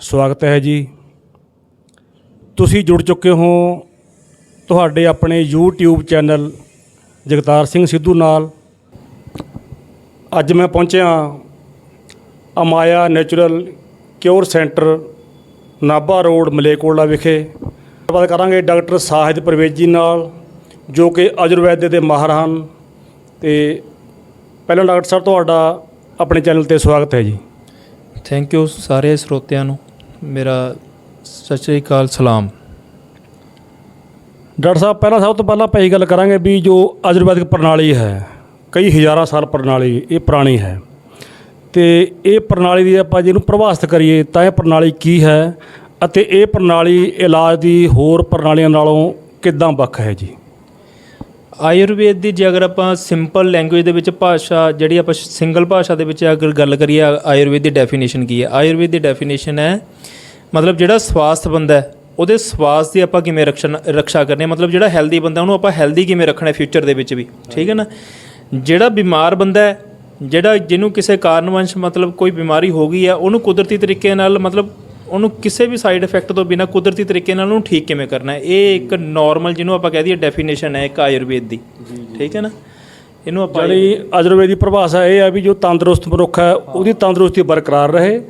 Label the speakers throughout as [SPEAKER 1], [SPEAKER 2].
[SPEAKER 1] ਸਵਾਗਤ ਹੈ ਜੀ। ਤੁਸੀਂ ਜੁੜ ਚੁੱਕੇ ਹੋ ਤੁਹਾਡੇ ਆਪਣੇ YouTube ਚੈਨਲ ਜਗਤਾਰ ਸਿੰਘ ਸਿੱਧੂ ਨਾਲ। ਅੱਜ ਮੈਂ ਪਹੁੰਚਿਆ Amaya natural cure centre, Nabha road Malekola ਵਿਖੇ। ਗੱਲਬਾਤ ਕਰਾਂਗੇ ਡਾਕਟਰ ਸਾਹਿਦ ਪਰਵੇਜ਼ ਜੀ ਨਾਲ, ਜੋ ਕਿ ਆਯੁਰਵੈਦ ਦੇ ਮਾਹਰ ਹਨ। ਤੇ ਪਹਿਲਾਂ ਡਾਕਟਰ ਸਾਹਿਬ, ਤੁਹਾਡਾ ਆਪਣੇ ਚੈਨਲ ਤੇ ਸਵਾਗਤ ਹੈ ਜੀ।
[SPEAKER 2] ਥੈਂਕ ਯੂ ਸਾਰੇ ਸਰੋਤਿਆਂ ਨੂੰ। ਮੇਰਾ ਸਤਿ ਸ਼੍ਰੀ ਅਕਾਲ, ਸਲਾਮ।
[SPEAKER 1] ਡਾਕਟਰ ਸਾਹਿਬ, ਪਹਿਲਾਂ ਸਭ ਤੋਂ ਪਹਿਲਾਂ ਆਪਾਂ ਇਹ ਗੱਲ ਕਰਾਂਗੇ ਵੀ ਜੋ ਆਯੁਰਵੈਦਿਕ ਪ੍ਰਣਾਲੀ ਹੈ, ਕਈ ਹਜ਼ਾਰਾਂ ਸਾਲ ਪ੍ਰਣਾਲੀ, ਇਹ ਪੁਰਾਣੀ ਹੈ। ਤੇ ਇਹ ਪ੍ਰਣਾਲੀ ਦੀ ਆਪਾਂ ਜਿਹਨੂੰ ਪ੍ਰਭਾਸ਼ਿਤ ਕਰੀਏ, ਤਾਂ ਇਹ ਪ੍ਰਣਾਲੀ ਕੀ ਹੈ ਅਤੇ ਇਹ ਪ੍ਰਣਾਲੀ ਇਲਾਜ ਦੀ ਹੋਰ ਪ੍ਰਣਾਲੀਆਂ ਨਾਲੋਂ ਕਿੱਦਾਂ ਵੱਖ ਹੈ ਜੀ?
[SPEAKER 2] ਆਯੁਰਵੇਦ ਦੀ ਜੇ ਅਗਰ ਆਪਾਂ ਸਿੰਪਲ ਲੈਂਗੁਏਜ ਦੇ ਵਿੱਚ ਭਾਸ਼ਾ ਜਿਹੜੀ ਆਪਾਂ ਸਿੰਗਲ ਭਾਸ਼ਾ ਦੇ ਵਿੱਚ ਅਗਰ ਗੱਲ ਕਰੀਏ ਆਯੁਰਵੇਦ ਦੀ ਡੈਫੀਨੇਸ਼ਨ ਕੀ ਹੈ? ਆਯੁਰਵੇਦ ਦੀ ਡੈਫੀਨੇਸ਼ਨ ਹੈ, ਮਤਲਬ ਜਿਹੜਾ ਸਵਾਸਥ ਬੰਦਾ ਹੈ, ਉਹਦੇ ਸਵਾਸ ਦੀ ਆਪਾਂ ਕਿਵੇਂ ਰਕਸ਼ਨ ਰੱਖਿਆ ਕਰਨੀ ਹੈ? ਮਤਲਬ ਜਿਹੜਾ ਹੈਲਦੀ ਬੰਦਾ, ਉਹਨੂੰ ਆਪਾਂ ਹੈਲਦੀ ਕਿਵੇਂ ਰੱਖਣਾ ਫਿਊਚਰ ਦੇ ਵਿੱਚ ਵੀ? ਠੀਕ ਹੈ ਨਾ? ਜਿਹੜਾ ਬਿਮਾਰ ਬੰਦਾ ਹੈ, ਜਿਹੜਾ ਜਿਹਨੂੰ ਕਿਸੇ ਕਾਰਨਵੰਸ਼ ਮਤਲਬ ਕੋਈ ਬਿਮਾਰੀ ਹੋ ਗਈ ਹੈ, ਉਹਨੂੰ ਕੁਦਰਤੀ ਤਰੀਕੇ ਨਾਲ ਮਤਲਬ ਉਹਨੂੰ ਕਿਸੇ ਵੀ ਸਾਈਡ ਇਫੈਕਟ ਤੋਂ ਬਿਨਾ ਕੁਦਰਤੀ ਤਰੀਕੇ ਨਾਲ ਉਹਨੂੰ ਠੀਕ ਕਿਵੇਂ ਕਰਨਾ ਹੈ? ਇਹ ਇੱਕ ਨਾਰਮਲ ਜਿਹਨੂੰ ਆਪਾਂ ਕਹਿ ਦਈਏ ਡੈਫੀਨੇਸ਼ਨ ਹੈ ਇੱਕ ਆਯੁਰਵੇਦ ਦੀ। ਠੀਕ ਹੈ ਨਾ? ਇਹਨੂੰ ਆਪਾਂ
[SPEAKER 1] ਜਿਹੜੀ ਆਯੁਰਵੇਦ ਦੀ ਪ੍ਰਭਾਸ਼ਾ ਇਹ ਹੈ ਵੀ ਜੋ ਤੰਦਰੁਸਤ ਮਨੁੱਖ ਹੈ ਉਹਦੀ ਤੰਦਰੁਸਤੀ ਬਰਕਰਾਰ ਰਹੇ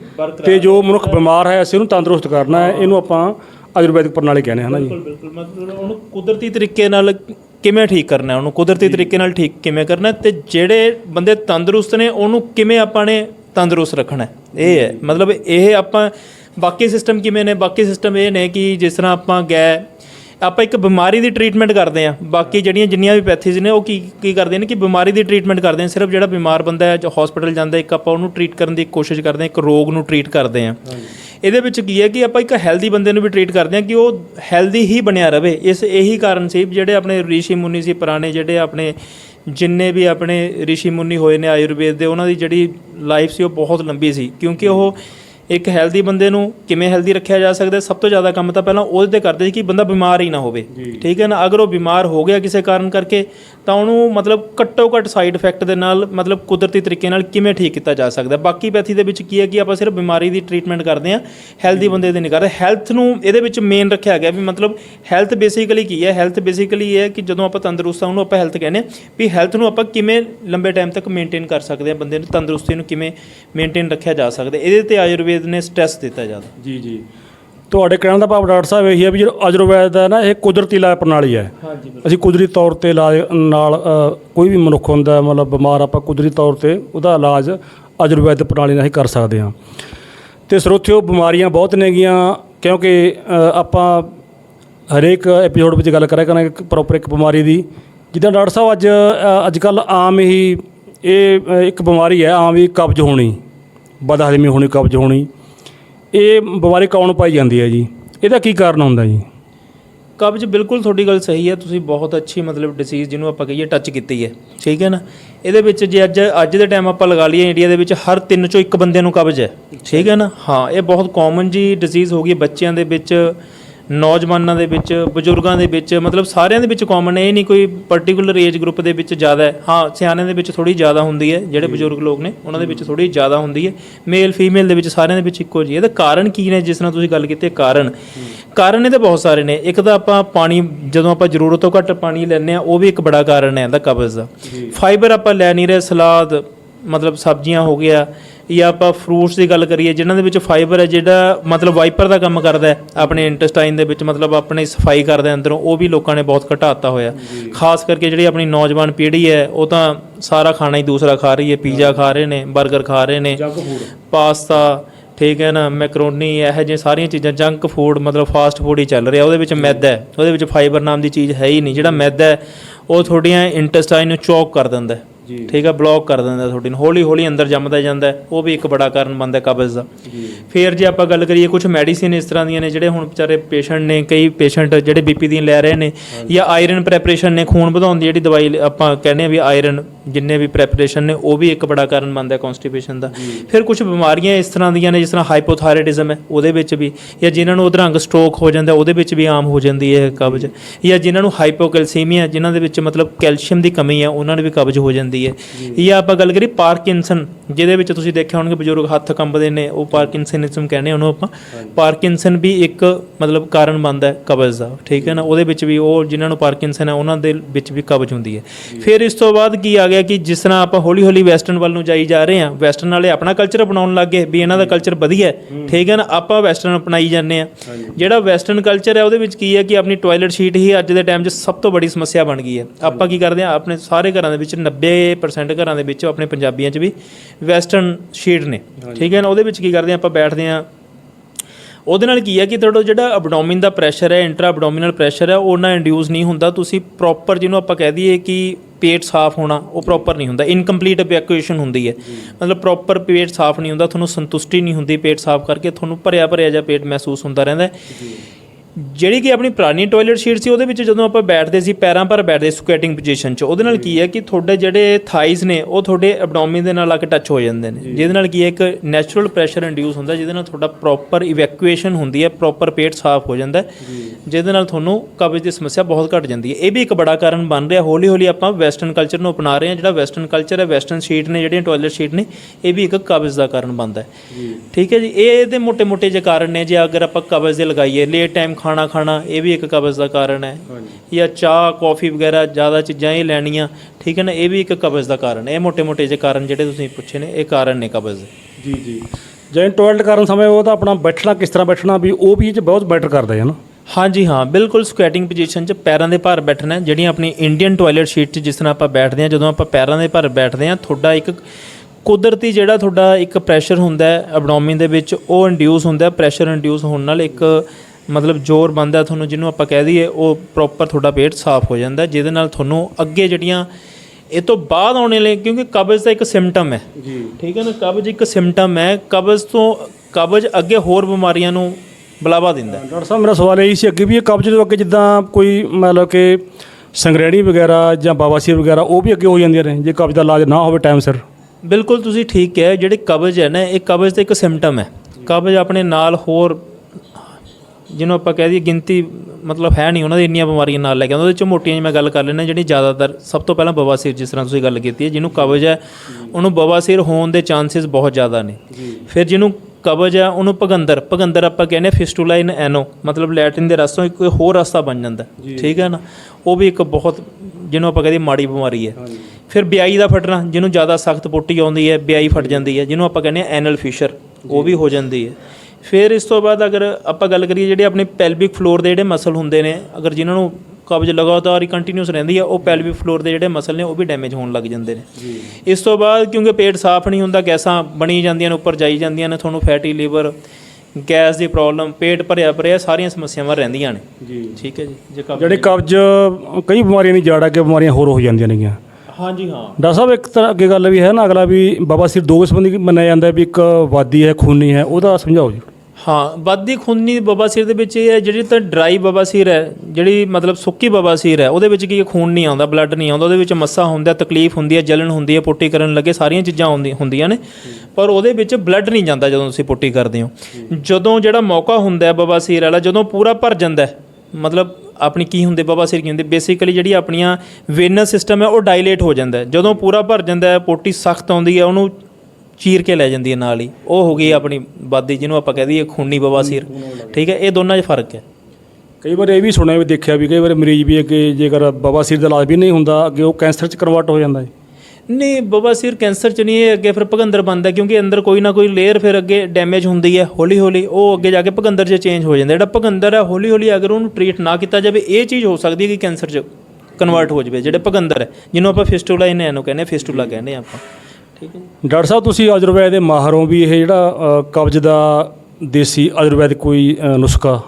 [SPEAKER 1] ਤੇ ਜੋ ਮਨੁੱਖ ਬਿਮਾਰ ਹੈ ਅਸੀਂ ਉਹਨੂੰ ਤੰਦਰੁਸਤ ਕਰਨਾ ਹੈ। ਇਹਨੂੰ ਆਪਾਂ ਆਯੁਰਵੈਦਿਕ ਪ੍ਰਣਾਲੀ ਕਹਿੰਦੇ ਹਾਂ ਨਾ ਜੀ।
[SPEAKER 2] ਬਿਲਕੁਲ ਬਿਲਕੁਲ। ਮਤਲਬ ਉਹਨੂੰ ਕੁਦਰਤੀ ਤਰੀਕੇ ਨਾਲ ਕਿਵੇਂ ਠੀਕ ਕਰਨਾ ਹੈ? ਉਹਨੂੰ ਕੁਦਰਤੀ ਤਰੀਕੇ ਨਾਲ ਠੀਕ ਕਿਵੇਂ ਕਰਨਾ ਹੈ? ਤੇ ਜਿਹੜੇ ਬੰਦੇ ਤੰਦਰੁਸਤ ਨੇ ਉਹਨੂੰ ਕਿਵੇਂ ਆਪਾਂ ਨੇ ਤੰਦਰੁਸਤ ਰੱਖਣਾ ਇਹ ਹੈ। ਮਤਲਬ ਇਹ ਆਪਾਂ ਬਾਕੀ ਸਿਸਟਮ ਕਿਵੇਂ ਨੇ? ਬਾਕੀ ਸਿਸਟਮ ਇਹ ਨੇ ਕਿ ਜਿਸ ਤਰ੍ਹਾਂ ਆਪਾਂ ਗਏ ਆਪਾਂ ਇੱਕ ਬਿਮਾਰੀ ਦੀ ਟ੍ਰੀਟਮੈਂਟ ਕਰਦੇ ਆ ਬਾਕੀ ਜਿਹੜੀਆਂ ਜਿੰਨੀਆਂ ਵੀ ਪੈਥੀਜ਼ ਨੇ ਉਹ ਕੀ ਕੀ ਕਰਦੇ ਨੇ ਕਿ ਬਿਮਾਰੀ ਦੀ ਟ੍ਰੀਟਮੈਂਟ ਕਰਦੇ ਆ ਸਿਰਫ ਜਿਹੜਾ ਬਿਮਾਰ ਬੰਦਾ ਹੈ ਜੋ ਹਸਪੀਟਲ ਜਾਂਦਾ ਇੱਕ ਆਪਾਂ ਉਹਨੂੰ ਟ੍ਰੀਟ ਕਰਨ ਦੀ ਕੋਸ਼ਿਸ਼ ਕਰਦੇ ਆ ਇੱਕ ਰੋਗ ਨੂੰ ਟ੍ਰੀਟ ਕਰਦੇ ਆ ਇਹਦੇ ਵਿੱਚ ਕੀ ਹੈ ਕਿ ਆਪਾਂ ਇੱਕ ਹੈਲਦੀ ਬੰਦੇ ਨੂੰ ਵੀ ਟ੍ਰੀਟ ਕਰਦੇ ਆ ਕਿ ਉਹ ਹੈਲਦੀ ਹੀ ਬਣਿਆ ਰਵੇ। ਇਸ ਇਹੀ ਕਾਰਨ ਸੀ ਜਿਹੜੇ ਆਪਣੇ ਰਿਸ਼ੀ ਮੁਨੀ ਸੀ ਪੁਰਾਣੇ ਜਿਹੜੇ ਆਪਣੇ ਜਿੰਨੇ ਵੀ ਆਪਣੇ ਰਿਸ਼ੀ ਮੁਨੀ ਹੋਏ ਨੇ ਆਯੁਰਵੇਦ ਦੇ ਉਹਨਾਂ ਦੀ ਜਿਹੜੀ ਲਾਈਫ ਸੀ ਉਹ ਬਹੁਤ ਲੰਬੀ ਸੀ। ਕਿਉਂਕਿ ਉਹ ਇੱਕ ਹੈਲਦੀ ਬੰਦੇ ਨੂੰ ਕਿਵੇਂ ਹੈਲਦੀ ਰੱਖਿਆ ਜਾ ਸਕਦਾ? ਸਭ ਤੋਂ ਜ਼ਿਆਦਾ ਕੰਮ ਤਾਂ ਪਹਿਲਾਂ ਉਹਦੇ ਤੇ ਕਰਦੇ ਸੀ ਕਿ ਬੰਦਾ ਬਿਮਾਰ ਹੀ ਨਾ ਹੋਵੇ ਠੀਕ ਹੈ ਨਾ ਅਗਰ ਉਹ ਬਿਮਾਰ ਹੋ ਗਿਆ ਕਿਸੇ ਕਾਰਨ ਕਰਕੇ ਤਾਂ ਉਹਨੂੰ ਮਤਲਬ ਘੱਟੋ ਘੱਟ ਸਾਈਡ ਇਫੈਕਟ ਦੇ ਨਾਲ ਮਤਲਬ ਕੁਦਰਤੀ ਤਰੀਕੇ ਨਾਲ ਕਿਵੇਂ ਠੀਕ ਕੀਤਾ ਜਾ ਸਕਦਾ। ਬਾਕੀ ਪੈਥੀ ਦੇ ਵਿੱਚ ਕੀ ਹੈ ਕਿ ਆਪਾਂ ਸਿਰਫ ਬਿਮਾਰੀ ਦੀ ਟ੍ਰੀਟਮੈਂਟ ਕਰਦੇ ਹਾਂ ਹੈਲਦੀ ਬੰਦੇ ਦੀ ਨਹੀਂ ਕਰਦੇ ਹੈਲਥ ਨੂੰ ਇਹਦੇ ਵਿੱਚ ਮੇਨ ਰੱਖਿਆ ਗਿਆ ਵੀ ਮਤਲਬ ਹੈਲਥ ਬੇਸਿਕਲੀ ਕੀ ਹੈ ਹੈਲਥ ਬੇਸਿਕਲੀ ਇਹ ਹੈ ਕਿ ਜਦੋਂ ਆਪਾਂ ਤੰਦਰੁਸਤ ਹਾਂ ਉਹਨੂੰ ਆਪਾਂ ਹੈਲਥ ਕਹਿੰਦੇ ਵੀ ਹੈਲਥ ਨੂੰ ਆਪਾਂ ਕਿਵੇਂ ਲੰਬੇ ਟਾਈਮ ਤੱਕ ਮੇਨਟੇਨ ਕਰ ਸਕਦੇ ਹਾਂ ਬੰਦੇ ਨੂੰ ਤੰਦਰੁਸਤੀ ਨੂੰ ਕਿਵੇਂ ਮੇਨਟੇਨ ਰੱਖਿਆ ਜਾ ਸਕਦਾ। ਇਹਦੇ ਤੇ ਆਯੁਰਵੇਦ ਨੇ ਸਟ੍ਰੈਸ ਦਿੱਤਾ ਜ਼ਿਆਦਾ
[SPEAKER 1] ਜੀ ਜੀ। ਤੁਹਾਡੇ ਕਹਿਣ ਦਾ ਭਾਵ ਡਾਕਟਰ ਸਾਹਿਬ ਇਹੀ ਹੈ ਵੀ ਜਿਹੜਾ ਆਯੁਰਵੈਦ ਹੈ ਨਾ ਇਹ ਕੁਦਰਤੀ ਇਲਾਜ ਪ੍ਰਣਾਲੀ ਹੈ। ਅਸੀਂ ਕੁਦਰਤੀ ਤੌਰ ਤੇ ਇਲਾਜ ਨਾਲ ਅ, ਕੋਈ ਵੀ ਮਨੁੱਖ ਹੁੰਦਾ ਮਤਲਬ ਬਿਮਾਰ ਆਪਾਂ ਕੁਦਰਤੀ ਤੌਰ ਤੇ ਉਹਦਾ ਇਲਾਜ ਆਯੁਰਵੈਦ ਪ੍ਰਣਾਲੀ ਨਾਲ ਹੀ ਕਰ ਸਕਦੇ ਹਾਂ। ਤੇ ਸਰੋਥਿਓ ਬਿਮਾਰੀਆਂ ਬਹੁਤ ਨੇਗੀਆਂ ਕਿਉਂਕਿ ਅ, ਆਪਾਂ ਹਰੇਕ ਐਪੀਸੋਡ ਵਿੱਚ ਗੱਲ ਕਰਿਆ ਕਰਾਂਗੇ ਇੱਕ ਪ੍ਰੋਪਰ ਇੱਕ ਬਿਮਾਰੀ ਦੀ। ਜਿੱਦਾਂ ਡਾਕਟਰ ਸਾਹਿਬ ਅੱਜ ਅ, ਅੱਜ ਕੱਲ ਆਮ ਹੀ ਇਹ ਅ, ਇੱਕ ਬਿਮਾਰੀ ਹੈ ਆਮ ਹੀ ਕਬਜ਼ ਹੋਣੀ। ਬਦਹਜ਼ਮੀ ਹੋਣੀ, ਕਬਜ਼ ਹੋਣੀ। ਇਹ ਬਿਮਾਰੀ ਕੌਣ ਪਾਈ ਜਾਂਦੀ ਹੈ ਜੀ? ਇਹਦਾ ਕੀ ਕਾਰਨ ਹੁੰਦਾ ਜੀ?
[SPEAKER 2] ਕਬਜ਼ ਬਿਲਕੁਲ ਤੁਹਾਡੀ ਗੱਲ ਸਹੀ ਹੈ। ਤੁਸੀਂ ਬਹੁਤ ਅੱਛੀ ਮਤਲਬ ਡਿਸੀਜ਼ ਜਿਹਨੂੰ ਆਪਾਂ ਕਹੀਏ ਟੱਚ ਕੀਤੀ ਹੈ। ਠੀਕ ਹੈ ਨਾ? ਇਹਦੇ ਵਿੱਚ ਜੇ ਅੱਜ ਅੱਜ ਦੇ ਟਾਈਮ ਆਪਾਂ ਲਗਾ ਲਈਏ ਇੰਡੀਆ ਦੇ ਵਿੱਚ ਹਰ ਤਿੰਨ ਚੋਂ ਇੱਕ ਬੰਦੇ ਨੂੰ ਕਬਜ਼ ਹੈ। ਠੀਕ ਹੈ ਨਾ? ਹਾਂ, ਇਹ ਬਹੁਤ ਕਾਮਨ ਜੀ ਡਿਸੀਜ਼ ਹੋ ਗਈ ਬੱਚਿਆਂ ਦੇ ਵਿੱਚ। ਨੌਜਵਾਨਾਂ ਦੇ ਵਿੱਚ ਬਜ਼ੁਰਗਾਂ ਦੇ ਵਿੱਚ ਮਤਲਬ ਸਾਰਿਆਂ ਦੇ ਵਿੱਚ ਕਾਮਨ ਹੈ। ਇਹ ਨਹੀਂ ਕੋਈ ਪਾਰਟਿਕੂਲਰ ਏਜ ਗਰੁੱਪ ਦੇ ਵਿੱਚ ਜ਼ਿਆਦਾ ਹੈ। ਹਾਂ ਸਿਆਣਿਆਂ ਦੇ ਵਿੱਚ ਥੋੜੀ ਜ਼ਿਆਦਾ ਹੁੰਦੀ ਹੈ। ਜਿਹੜੇ ਬਜ਼ੁਰਗ ਲੋਕ ਨੇ ਉਹਨਾਂ ਦੇ ਵਿੱਚ ਥੋੜੀ ਜ਼ਿਆਦਾ ਹੁੰਦੀ ਹੈ। ਮੇਲ ਫੀਮੇਲ ਦੇ ਵਿੱਚ ਸਾਰਿਆਂ ਦੇ ਵਿੱਚ ਇੱਕੋ ਜਿਹੀ ਹੈ। ਇਹਦਾ ਕਾਰਨ ਕੀ ਨੇ? ਜਿਸ ਨਾਲ ਤੁਸੀਂ ਗੱਲ ਕੀਤੀ ਕਾਰਨ। ਕਾਰਨ ਇਹਦੇ ਬਹੁਤ ਸਾਰੇ ਨੇ। ਇੱਕ ਤਾਂ ਆਪਾਂ ਪਾਣੀ ਜਦੋਂ ਆਪਾਂ ਜ਼ਰੂਰਤ ਤੋਂ ਘੱਟ ਪਾਣੀ ਲੈਂਦੇ ਆ ਉਹ ਵੀ ਇੱਕ ਬੜਾ ਕਾਰਨ ਹੈ ਇਹਦਾ ਕਬਜ਼ ਦਾ। ਫਾਈਬਰ ਆਪਾਂ ਲੈ ਨਹੀਂ ਰਹੇ ਸਲਾਦ ਮਤਲਬ ਸਬਜ਼ੀਆਂ ਹੋ ਗਿਆ ਜਾਂ ਆਪਾਂ ਫਰੂਟਸ ਦੀ ਗੱਲ ਕਰੀਏ ਜਿਨ੍ਹਾਂ ਦੇ ਵਿੱਚ ਫਾਈਬਰ ਹੈ ਜਿਹੜਾ ਮਤਲਬ ਵਾਈਪਰ ਦਾ ਕੰਮ ਕਰਦਾ ਹੈ ਆਪਣੇ ਇੰਟੈਸਟਾਈਨ ਦੇ ਵਿੱਚ ਮਤਲਬ ਆਪਣੀ ਸਫ਼ਾਈ ਕਰਦਾ ਅੰਦਰੋਂ ਉਹ ਵੀ ਲੋਕਾਂ ਨੇ ਬਹੁਤ ਘਟਾਤਾ ਹੋਇਆ। ਖਾਸ ਕਰਕੇ ਜਿਹੜੀ ਆਪਣੀ ਨੌਜਵਾਨ ਪੀੜ੍ਹੀ ਹੈ ਉਹ ਤਾਂ ਸਾਰਾ ਖਾਣਾ ਹੀ ਦੂਸਰਾ ਖਾ ਰਹੀ ਹੈ ਪੀਜ਼ਾ ਖਾ ਰਹੇ ਨੇ 버ਗਰ ਖਾ ਰਹੇ ਨੇ ਪਾਸਤਾ ਠੀਕ ਹੈ ਨਾ ਮੈਕਰੋਨੀ ਇਹੋ ਜਿਹੀਆਂ ਸਾਰੀਆਂ ਚੀਜ਼ਾਂ ਜੰਕ ਫੂਡ ਮਤਲਬ ਫਾਸਟ ਫੂਡ ਹੀ ਚੱਲ ਰਿਹਾ ਉਹਦੇ ਵਿੱਚ ਮੈਦਾ ਹੈ। ਉਹਦੇ ਵਿੱਚ ਫਾਈਬਰ ਨਾਮ ਦੀ ਚੀਜ਼ ਹੈ ਹੀ ਨਹੀਂ ਜਿਹੜਾ ਮੈਦਾ ਹੈ ਉਹ ਤੁਹਾਡੀਆਂ ਇੰਟੈਸਟਾਈਨ ਨੂੰ ਚੌਕ ਕਰ ਦਿੰਦਾ ਹੈ। ਠੀਕ ਹੈ ਬਲੌਕ ਕਰ ਦਿੰਦਾ ਤੁਹਾਡੀ ਨੂੰ। ਹੌਲੀ ਹੌਲੀ ਅੰਦਰ ਜੰਮਦਾ ਜਾਂਦਾ ਉਹ ਵੀ ਇੱਕ ਬੜਾ ਕਾਰਨ ਬਣਦਾ ਕਬਜ਼ ਦਾ। ਫਿਰ ਜੇ ਆਪਾਂ ਗੱਲ ਕਰੀਏ ਕੁਝ ਮੈਡੀਸਿਨ ਇਸ ਤਰ੍ਹਾਂ ਦੀਆਂ ਨੇ ਜਿਹੜੇ ਹੁਣ ਵਿਚਾਰੇ ਪੇਸ਼ੈਂਟ ਨੇ ਕਈ ਪੇਸ਼ੈਂਟ ਜਿਹੜੇ ਬੀਪੀ ਦੀਆਂ ਲੈ ਰਹੇ ਨੇ ਜਾਂ ਆਇਰਨ ਪ੍ਰੈਪਰੇਸ਼ਨ ਨੇ ਖੂਨ ਵਧਾਉਣ ਦੀ ਜਿਹੜੀ ਦਵਾਈ ਆਪਾਂ ਕਹਿੰਦੇ ਆ ਵੀ ਆਇਰਨ ਜਿੰਨੇ ਵੀ ਪ੍ਰੈਪਰੇਸ਼ਨ ਨੇ ਉਹ ਵੀ ਇੱਕ ਬੜਾ ਕਾਰਨ ਬਣਦਾ ਹੈ ਕਨਸਟੀਪੇਸ਼ਨ ਦਾ। ਫਿਰ ਕੁਝ ਬਿਮਾਰੀਆਂ ਇਸ ਤਰ੍ਹਾਂ ਦੀਆਂ ਨੇ ਜਿਸ ਤਰ੍ਹਾਂ ਹਾਈਪੋਥਾਇਰਾਇਡਿਜ਼ਮ ਹੈ ਉਹਦੇ ਵਿੱਚ ਵੀ। ਜਾਂ ਜਿਨ੍ਹਾਂ ਨੂੰ ਅਧਰੰਗ ਸਟ੍ਰੋਕ ਹੋ ਜਾਂਦਾ ਉਹਦੇ ਵਿੱਚ ਵੀ ਆਮ ਹੋ ਜਾਂਦੀ ਹੈ ਕਬਜ਼। ਜਾਂ। ਜਿਨ੍ਹਾਂ ਨੂੰ ਹਾਈਪੋਕੈਲਸੀਮੀਆ ਜਿਨ੍ਹਾਂ ਦੇ ਵਿੱਚ ਮਤਲਬ ਕੈਲਸ਼ੀਅਮ ਦੀ ਕਮੀ ਹੈ ਉਹਨਾਂ ਨੂੰ ਵੀ ਕਬਜ਼ ਹੋ ਜਾਂਦੀ ਹੈ। ਜਾਂ। ਆਪਾਂ ਗੱਲ ਕਰੀਏ ਪਾਰਕਿੰਸਨ ਜਿਹਦੇ ਵਿੱਚ ਤੁਸੀਂ ਦੇਖਿਆ ਹੋਣਗੇ ਬਜ਼ੁਰਗ ਹੱਥ ਕੰਬਦੇ ਨੇ ਉਹ ਪਾਰਕਿੰਸਨਿਜ਼ਮ ਕਹਿੰਦੇ ਉਹਨੂੰ ਆਪਾਂ। ਪਾਰਕਿੰਸਨ ਵੀ ਇੱਕ ਮਤਲਬ ਕਾਰਨ ਬਣਦਾ ਹੈ ਕਬਜ਼ ਦਾ ਠੀਕ ਹੈ ਨਾ? ਉਹਦੇ ਵਿੱਚ ਵੀ ਉਹ ਜਿਨ੍ਹਾਂ ਨੂੰ ਪਾਰਕਿੰਸਨ ਹੈ ਉਹਨਾਂ ਦੇ ਵਿੱਚ ਵੀ ਕਬਜ਼ ਹੁੰਦੀ ਹੈ। ਫਿਰ ਇਸ ਤੋਂ ਬਾਅਦ ਕੀ ਆ ਗਿਆ? ਕਿ ਜਿਸ ਤਰ੍ਹਾਂ ਆਪਾਂ ਹੌਲੀ ਹੌਲੀ ਵੈਸਟਰਨ ਵੱਲ ਨੂੰ ਜਾਈ ਜਾ ਰਹੇ ਹਾਂ ਵੈਸਟਰਨ ਵਾਲੇ ਆਪਣਾ ਕਲਚਰ ਅਪਣਾਉਣ ਲੱਗ ਗਏ ਵੀ ਇਹਨਾਂ ਦਾ ਕਲਚਰ ਵਧੀਆ ਹੈ ਠੀਕ ਹੈ ਨਾ ਆਪਾਂ ਵੈਸਟਰਨ ਅਪਣਾਈ ਜਾਂਦੇ ਆ ਜਿਹੜਾ ਵੈਸਟਰਨ ਕਲਚਰ ਹੈ ਉਹਦੇ ਵਿੱਚ ਕੀ ਹੈ ਕਿ ਆਪਣੀ ਟਾਇਲਟ ਸ਼ੀਟ ਹੀ ਅੱਜ ਦੇ ਟਾਈਮ 'ਚ ਸਭ ਤੋਂ ਬੜੀ ਸਮੱਸਿਆ ਬਣ ਗਈ ਹੈ। ਆਪਾਂ ਕੀ ਕਰਦੇ ਆ ਆਪਣੇ ਸਾਰੇ ਘਰਾਂ ਦੇ ਵਿੱਚ 90% ਘਰਾਂ ਦੇ ਵਿੱਚ ਆਪਣੇ ਪੰਜਾਬੀਆਂ 'ਚ ਵੀ ਵੈਸਟਰਨ ਸ਼ੀਟ ਨੇ ਠੀਕ ਹੈ ਨਾ ਉਹਦੇ ਵਿੱਚ ਕੀ ਕਰਦੇ ਆ ਆਪਾਂ ਬੈਠਦੇ ਆ ਉਹਦੇ ਨਾਲ ਕੀ ਹੈ ਕਿ ਤੁਹਾਡਾ ਜਿਹੜਾ ਅਬਡੋਮਿਨ ਦਾ ਪ੍ਰੈਸ਼ਰ ਹੈ ਇੰਟਰਾ ਅਬਡੋਮਿਨਲ ਪ੍ਰੈਸ਼ਰ ਹੈ ਉਹ ਨਾ ਇੰਡਿਊਸ ਨਹੀਂ ਹੁੰਦਾ। ਤੁਸੀਂ ਪ੍ਰੋਪਰ ਜਿਹਨੂੰ ਆਪਾਂ ਕਹਿ ਦਈਏ ਕਿ ਪੇਟ ਸਾਫ਼ ਹੋਣਾ, ਉਹ ਪ੍ਰੋਪਰ ਨਹੀਂ ਹੁੰਦਾ। ਇਨਕੰਪਲੀਟ ਇਵੈਕੂਏਸ਼ਨ ਹੁੰਦੀ ਹੈ। ਮਤਲਬ ਪ੍ਰੋਪਰ ਪੇਟ ਸਾਫ਼ ਨਹੀਂ ਹੁੰਦਾ, ਤੁਹਾਨੂੰ ਸੰਤੁਸ਼ਟੀ ਨਹੀਂ ਹੁੰਦੀ ਪੇਟ ਸਾਫ਼ ਕਰਕੇ, ਤੁਹਾਨੂੰ ਭਰਿਆ ਭਰਿਆ ਜਿਹਾ ਪੇਟ ਮਹਿਸੂਸ ਹੁੰਦਾ ਰਹਿੰਦਾ ਹੈ। ਜਿਹੜੀ ਕਿ ਆਪਣੀ ਪੁਰਾਣੀ ਟਾਇਲਟ ਸੀਟ ਸੀ ਉਹਦੇ ਵਿੱਚ ਜਦੋਂ ਆਪਾਂ ਬੈਠਦੇ ਸੀ ਪੈਰਾਂ ਪਰ ਬੈਠਦੇ ਸਕੁਐਟਿੰਗ ਪੋਜੀਸ਼ਨ 'ਚ ਉਹਦੇ ਨਾਲ ਕੀ ਹੈ ਕਿ ਤੁਹਾਡੇ ਜਿਹੜੇ ਥਾਈਜ਼ ਨੇ ਉਹ ਤੁਹਾਡੇ ਐਬਡੋਮਨ ਦੇ ਨਾਲ ਆ ਕੇ ਟੱਚ ਹੋ ਜਾਂਦੇ ਨੇ। ਜਿਹਦੇ ਨਾਲ ਕੀ ਇੱਕ ਨੈਚੁਰਲ ਪ੍ਰੈਸ਼ਰ ਇੰਡਿਊਸ ਹੁੰਦਾ ਜਿਹਦੇ ਨਾਲ ਤੁਹਾਡਾ ਪ੍ਰੋਪਰ ਇਵੈਕੂਏਸ਼ਨ ਹੁੰਦੀ ਹੈ ਪ੍ਰੋਪਰ ਪੇਟ ਸਾਫ਼ ਹੋ ਜਾਂਦਾ ਜਿਹਦੇ ਨਾਲ ਤੁਹਾਨੂੰ ਕਬਜ਼ ਦੀ ਸਮੱਸਿਆ ਬਹੁਤ ਘਟ ਜਾਂਦੀ ਹੈ। ਇਹ ਵੀ ਇੱਕ ਬੜਾ ਕਾਰਨ ਬਣ ਰਿਹਾ ਹੌਲੀ ਹੌਲੀ ਆਪਾਂ ਵੈਸਟਰਨ ਕਲਚਰ ਨੂੰ ਅਪਣਾ ਰਹੇ ਹਾਂ ਜਿਹੜਾ ਵੈਸਟਰਨ ਕਲਚਰ ਹੈ ਵੈਸਟਰਨ ਸ਼ੀਟ ਨੇ ਜਿਹੜੀਆਂ ਟਾਇਲਟ ਸ਼ੀਟ ਨੇ ਇਹ ਵੀ ਇੱਕ ਕਬਜ਼ ਦਾ ਕਾਰਨ ਬਣਦਾ ਹੈ। ਠੀਕ ਹੈ ਜੀ ਇਹ ਇਹਦੇ ਮੋਟੇ ਮੋਟੇ ਜਿਹੇ ਕਾਰਨ ਨੇ ਜੇ ਅਗਰ ਆਪਾਂ ਕਬਜ਼ ਦੇ ਲਗਾਈਏ ਲੇਟ ਟਾਈਮ ਖਾਣਾ ਖਾਣਾ ਇਹ ਵੀ ਇੱਕ ਕਬਜ਼ ਦਾ ਕਾਰਨ ਹੈ। ਜਾਂ ਚਾਹ ਕਾਫੀ ਵਗੈਰਾ ਜ਼ਿਆਦਾ ਚੀਜ਼ਾਂ ਇਹ ਲੈਣੀਆਂ ਠੀਕ ਹੈ ਨਾ? ਇਹ ਵੀ ਇੱਕ ਕਬਜ਼ ਦਾ ਕਾਰਨ ਹੈ। ਇਹ ਮੋٹے-ਮੋٹے ਜੇ ਕਾਰਨ ਜਿਹੜੇ ਤੁਸੀਂ ਪੁੱਛੇ ਨੇ ਇਹ ਕਾਰਨ ਨੇ ਕਬਜ਼। ਦੇ
[SPEAKER 1] ਜੀ। ਜੀ ਜੈਨ ਟੋਇਲਟ ਕਰਨ ਸਮੇਂ ਉਹ ਤਾਂ ਆਪਣਾ ਬੈਠਣਾ ਕਿਸ ਤਰ੍ਹਾਂ ਬੈਠਣਾ ਵੀ ਉਹ ਵੀ ਇਹ ਚ ਬਹੁਤ ਬੈਟਰ ਕਰਦਾ ਹੈ ਨਾ?
[SPEAKER 2] ਹਾਂਜੀ ਹਾਂ ਬਿਲਕੁਲ ਸਕੁਐਟਿੰਗ ਪੋਜੀਸ਼ਨ 'ਚ ਪੈਰਾਂ ਦੇ ਭਾਰ ਬੈਠਣਾ ਜਿਹੜੀਆਂ ਆਪਣੀ ਇੰਡੀਅਨ ਟਾਇਲਟ ਸ਼ੀਟ 'ਚ ਜਿਸ ਤਰ੍ਹਾਂ ਆਪਾਂ ਬੈਠਦੇ ਹਾਂ ਜਦੋਂ ਆਪਾਂ ਪੈਰਾਂ ਦੇ ਭਾਰ ਬੈਠਦੇ ਹਾਂ ਤੁਹਾਡਾ ਇੱਕ ਕੁਦਰਤੀ ਜਿਹੜਾ ਤੁਹਾਡਾ ਇੱਕ ਪ੍ਰੈਸ਼ਰ ਹੁੰਦਾ ਹੈ ਐਬਡੋਮਿਨ ਦੇ ਵਿੱਚ ਉਹ ਇੰਡਿਊਸ ਹੁੰਦਾ ਹੈ। ਪ੍ਰੈਸ਼ਰ ਇੰਡਿਊਸ ਹੋਣ ਨਾਲ ਇੱਕ ਮਤਲਬ ਜ਼ੋਰ ਬਣਦਾ ਤੁਹਾਨੂੰ ਜਿਹਨੂੰ ਆਪਾਂ ਕਹਿ ਦਈਏ ਉਹ ਪ੍ਰੋਪਰ ਤੁਹਾਡਾ ਪੇਟ ਸਾਫ਼ ਹੋ ਜਾਂਦਾ ਹੈ, ਜਿਹਦੇ ਨਾਲ ਤੁਹਾਨੂੰ ਅੱਗੇ ਜਿਹੜੀਆਂ ਇਹ ਤੋਂ ਬਾਅਦ ਆਉਣੇ ਲਈ ਕਿਉਂਕਿ ਕਬਜ਼ ਦਾ ਇੱਕ ਸਿੰਪਟਮ ਹੈ।
[SPEAKER 1] ਜੀ।
[SPEAKER 2] ਠੀਕ ਹੈ ਨਾ? ਕਬਜ਼ ਇੱਕ ਸਿੰਪਟਮ ਹੈ ਕਬਜ਼ ਤੋਂ ਕਬਜ਼ ਅੱਗੇ ਹੋਰ ਬਿਮਾਰੀਆਂ ਨੂੰ ਬੁਲਾਵਾ ਦਿੰਦਾ ਹੈ।
[SPEAKER 1] ਡਾਕਟਰ ਸਾਹਿਬ ਮੇਰਾ ਸਵਾਲ ਇਹ ਸੀ ਅੱਗੇ ਵੀ ਇਹ ਕਬਜ਼ ਤੋਂ ਅੱਗੇ ਜਿੱਦਾਂ ਕੋਈ ਮਤਲਬ ਕਿ ਸੰਗਰੇਣੀ ਵਗੈਰਾ ਜਾਂ ਬਾਵਾਸੀਰ ਵਗੈਰਾ ਉਹ ਵੀ ਅੱਗੇ ਹੋ ਜਾਂਦੀਆਂ ਨੇ ਜੇ ਕਬਜ਼ ਦਾ ਇਲਾਜ ਨਾ ਹੋਵੇ ਟਾਈਮ ਸਿਰ?
[SPEAKER 2] ਬਿਲਕੁਲ ਤੁਸੀਂ ਠੀਕ ਕਿਹਾ ਜਿਹੜੇ ਕਬਜ਼ ਹੈ ਨਾ ਇਹ ਕਬਜ਼ ਦਾ ਇੱਕ ਸਿੰਪਟਮ ਹੈ। ਕਬਜ਼ ਆਪਣੇ ਨਾਲ ਹੋਰ ਜਿਹਨੂੰ ਆਪਾਂ ਕਹਿ ਦਈਏ ਗਿਣਤੀ ਮਤਲਬ ਹੈ ਨਹੀਂ ਉਹਨਾਂ ਦੀ ਇੰਨੀਆਂ ਬਿਮਾਰੀਆਂ ਨਾਲ ਲੈ ਕੇ ਆਉਂਦਾ। ਉਹਦੇ ਚ ਮੋਟੀਆਂ ਮੈਂ ਗੱਲ ਕਰ ਲੈਣਾ ਜਿਹੜੀ ਜ਼ਿਆਦਾਤਰ ਸਭ ਤੋਂ ਪਹਿਲਾਂ ਬਵਾਸੀਰ ਜਿਸ ਤਰ੍ਹਾਂ ਤੁਸੀਂ ਗੱਲ ਕੀਤੀ ਹੈ ਜਿਹਨੂੰ ਕਬਜ਼ ਹੈ ਉਹਨੂੰ ਬਵਾਸੀਰ ਹੋਣ ਦੇ ਚਾਂਸਸ ਬਹੁਤ ਜ਼ਿਆਦਾ ਨੇ। ਫਿਰ ਜਿਹਨੂੰ ਕਬਜ਼ ਹੈ ਉਹਨੂੰ ਭਗੰਦਰ ਭਗੰਦਰ ਆਪਾਂ ਕਹਿੰਦੇ ਫਿਸਟੂਲਾ ਇਨ ਐਨੋ ਮਤਲਬ ਲੈਟਿਨ ਦੇ ਰਸਤੋਂ ਇੱਕ ਕੋਈ ਹੋਰ ਰਸਤਾ ਬਣ ਜਾਂਦਾ। ਠੀਕ ਹੈ ਨਾ? ਉਹ ਵੀ ਇੱਕ ਬਹੁਤ ਜਿਹਨੂੰ ਆਪਾਂ ਕਹਿੰਦੇ ਮਾੜੀ ਬਿਮਾਰੀ ਹੈ। ਫਿਰ ਬਿਆਈ ਦਾ ਫਟਣਾ ਜਿਹਨੂੰ ਜ਼ਿਆਦਾ ਸਖਤ ਪੁੱਟੀ ਆਉਂਦੀ ਹੈ ਬਿਆਈ ਫਟ ਜਾਂਦੀ ਹੈ ਜਿਹਨੂੰ ਆਪਾਂ ਕਹਿੰਦੇ ਐਨਲ ਫਿਸ਼ਰ ਉਹ ਵੀ ਹੋ ਜਾਂਦੀ ਹੈ। ਫਿਰ ਇਸ ਤੋਂ ਬਾਅਦ ਅਗਰ ਆਪਾਂ ਗੱਲ ਕਰੀਏ ਜਿਹੜੇ ਆਪਣੇ ਪੈਲਵਿਕ ਫਲੋਰ ਦੇ ਜਿਹੜੇ ਮਸਲ ਹੁੰਦੇ ਨੇ ਅਗਰ ਜਿਨ੍ਹਾਂ ਨੂੰ ਕਬਜ਼ ਲਗਾਤਾਰ ਹੀ ਕੰਟੀਨਿਊਸ ਰਹਿੰਦੀ ਹੈ ਉਹ ਪੈਲਵਿਕ ਫਲੋਰ ਦੇ ਜਿਹੜੇ ਮਸਲ ਨੇ ਉਹ ਵੀ ਡੈਮੇਜ ਹੋਣ ਲੱਗ ਜਾਂਦੇ ਨੇ। ਇਸ ਤੋਂ ਬਾਅਦ ਕਿਉਂਕਿ ਪੇਟ ਸਾਫ਼ ਨਹੀਂ ਹੁੰਦਾ ਗੈਸਾਂ ਬਣੀ ਜਾਂਦੀਆਂ ਨੇ ਉੱਪਰ ਜਾਈ ਜਾਂਦੀਆਂ ਨੇ ਤੁਹਾਨੂੰ ਫੈਟੀ ਲੀਵਰ ਗੈਸ ਦੀ ਪ੍ਰੋਬਲਮ ਪੇਟ ਭਰਿਆ ਭਰਿਆ ਸਾਰੀਆਂ ਸਮੱਸਿਆਵਾਂ ਰਹਿੰਦੀਆਂ ਨੇ।
[SPEAKER 1] ਜੀ।
[SPEAKER 2] ਠੀਕ ਹੈ ਜੀ ਜੇ ਕਬਜ਼
[SPEAKER 1] ਜਿਹੜੇ ਕਬਜ਼ ਕਈ ਬਿਮਾਰੀਆਂ ਨਹੀਂ ਜੜ ਅੱਗੇ ਬਿਮਾਰੀਆਂ ਹੋਰ ਹੋ ਜਾਂਦੀਆਂ ਨੇਗੀਆਂ।
[SPEAKER 2] ਹਾਂਜੀ ਹਾਂ।
[SPEAKER 1] ਡਾਕਟਰ ਸਾਹਿਬ ਇੱਕ ਤਰ੍ਹਾਂ ਅੱਗੇ ਗੱਲ ਵੀ ਹੈ ਨਾ ਅਗਲਾ ਵੀ ਦੋ ਕਿਸਮ ਦੀ ਮੰਨਿਆ ਜਾਂਦਾ ਵੀ ਇੱਕ ਵਾਦੀ ਹੈ ਖੂਨੀ ਹੈ ਉਹਦਾ ਸਮਝਾਓ ਜੀ।
[SPEAKER 2] ਹਾਂ, ਵੱਧਦੀ ਖੂਨੀ ਬਵਾਸੀਰ ਦੇ ਵਿੱਚ ਇਹ ਹੈ, ਜਿਹੜੀ ਤਾਂ ਡਰਾਈ ਬਵਾਸੀਰ ਹੈ, ਜਿਹੜੀ ਮਤਲਬ ਸੁੱਕੀ ਬਵਾਸੀਰ ਹੈ, ਉਹਦੇ ਵਿੱਚ ਕੀ ਖੂਨ ਨਹੀਂ ਆਉਂਦਾ ਬਲੱਡ ਨਹੀਂ ਆਉਂਦਾ, ਉਹਦੇ ਵਿੱਚ ਮੱਸਾ ਹੁੰਦਾ, ਤਕਲੀਫ ਹੁੰਦੀ ਹੈ ਜਲਨ ਹੁੰਦੀ ਹੈ, ਪੁੱਟੀ ਕਰਨ ਲੱਗੇ ਸਾਰੀਆਂ ਚੀਜ਼ਾਂ ਆਉਂਦੀ ਹੁੰਦੀਆਂ ਨੇ। ਪਰ ਉਹਦੇ ਵਿੱਚ ਬਲੱਡ ਨਹੀਂ ਜਾਂਦਾ ਜਦੋਂ ਤੁਸੀਂ ਪੁੱਟੀ ਕਰਦੇ ਹੋ। ਜਦੋਂ ਜਿਹੜਾ ਮੌਕਾ ਹੁੰਦਾ ਹੈ ਬਵਾਸੀਰ ਵਾਲਾ, ਜਦੋਂ ਪੂਰਾ ਭਰ ਜਾਂਦਾ ਹੈ, ਮਤਲਬ ਆਪਣੀ ਕੀ ਹੁੰਦੇ ਬਵਾਸੀਰ ਕੀ ਹੁੰਦੇ ਬੇਸਿਕਲੀ ਜਿਹੜੀ ਆਪਣੀਆਂ ਵੇਨਸ ਸਿਸਟਮ ਹੈ, ਉਹ ਡਾਇਲੇਟ ਹੋ ਜਾਂਦਾ ਜਦੋਂ ਪੂਰਾ ਭਰ ਜਾਂਦਾ ਹੈ, ਪੋਟੀ ਸਖਤ ਆਉਂਦੀ ਹੈ, ਉਹਨੂੰ ਚੀਰ ਕੇ ਲੈ ਜਾਂਦੀ ਹੈ ਨਾਲ ਹੀ। ਉਹ ਹੋ ਗਈ ਆਪਣੀ ਬਾਦੀ ਜਿਹਨੂੰ ਆਪਾਂ ਕਹਿ ਦਈਏ ਖੂਨੀ ਬਵਾਸੀਰ ਠੀਕ ਹੈ ਇਹ ਦੋਨਾਂ 'ਚ ਫ਼ਰਕ ਹੈ।
[SPEAKER 1] ਕਈ ਵਾਰ ਇਹ ਵੀ ਸੁਣਿਆ ਵੀ ਦੇਖਿਆ ਵੀ ਕਈ ਵਾਰ ਮਰੀਜ਼ ਵੀ ਅੱਗੇ ਜੇਕਰ ਬਵਾਸੀਰ ਦਾ ਇਲਾਜ ਵੀ ਨਹੀਂ ਹੁੰਦਾ ਅੱਗੇ ਉਹ ਕੈਂਸਰ 'ਚ ਕਨਵਰਟ ਹੋ ਜਾਂਦਾ ਹੈ।
[SPEAKER 2] ਨਹੀਂ ਬਵਾਸੀਰ ਕੈਂਸਰ 'ਚ ਨਹੀਂ ਇਹ ਅੱਗੇ ਫਿਰ ਭਗੰਦਰ ਬਣਦਾ ਕਿਉਂਕਿ ਅੰਦਰ ਕੋਈ ਨਾ ਕੋਈ ਲੇਅਰ ਫਿਰ ਅੱਗੇ ਡੈਮੇਜ ਹੁੰਦੀ ਹੈ ਹੌਲੀ ਹੌਲੀ ਉਹ ਅੱਗੇ ਜਾ ਕੇ ਭਗੰਦਰ 'ਚ ਚੇਂਜ ਹੋ ਜਾਂਦਾ ਜਿਹੜਾ ਭਗੰਦਰ ਹੈ ਹੌਲੀ ਹੌਲੀ ਅਗਰ ਉਹਨੂੰ ਟ੍ਰੀਟ ਨਾ ਕੀਤਾ ਜਾਵੇ ਇਹ ਚੀਜ਼ ਹੋ ਸਕਦੀ ਹੈ ਕਿ ਕੈਂਸਰ 'ਚ ਕਨਵਰਟ ਹੋ ਜਾਵੇ ਜਿਹੜੇ ਭਗੰਦਰ ਹੈ ਜਿਹਨੂੰ ਆਪਾਂ ਫਿਸਟੂਲਾ ਇਹਨੂੰ ਕਹਿੰਦੇ ਫਿਸਟੂਲਾ ਕਹਿੰਦੇ ਆਪਾਂ। ਠੀਕ ਹੈ।
[SPEAKER 1] ਡਾਕਟਰ ਸਾਹਿਬ ਤੁਸੀਂ ਆਯੁਰਵੈਦ ਦੇ ਮਾਹਰ ਹੋ ਵੀ ਇਹ ਜਿਹੜਾ ਅ, ਕਬਜ਼ ਦਾ ਦੇਸੀ ਆਯੁਰਵੈਦ ਕੋਈ ਅ, ਨੁਸਖਾ?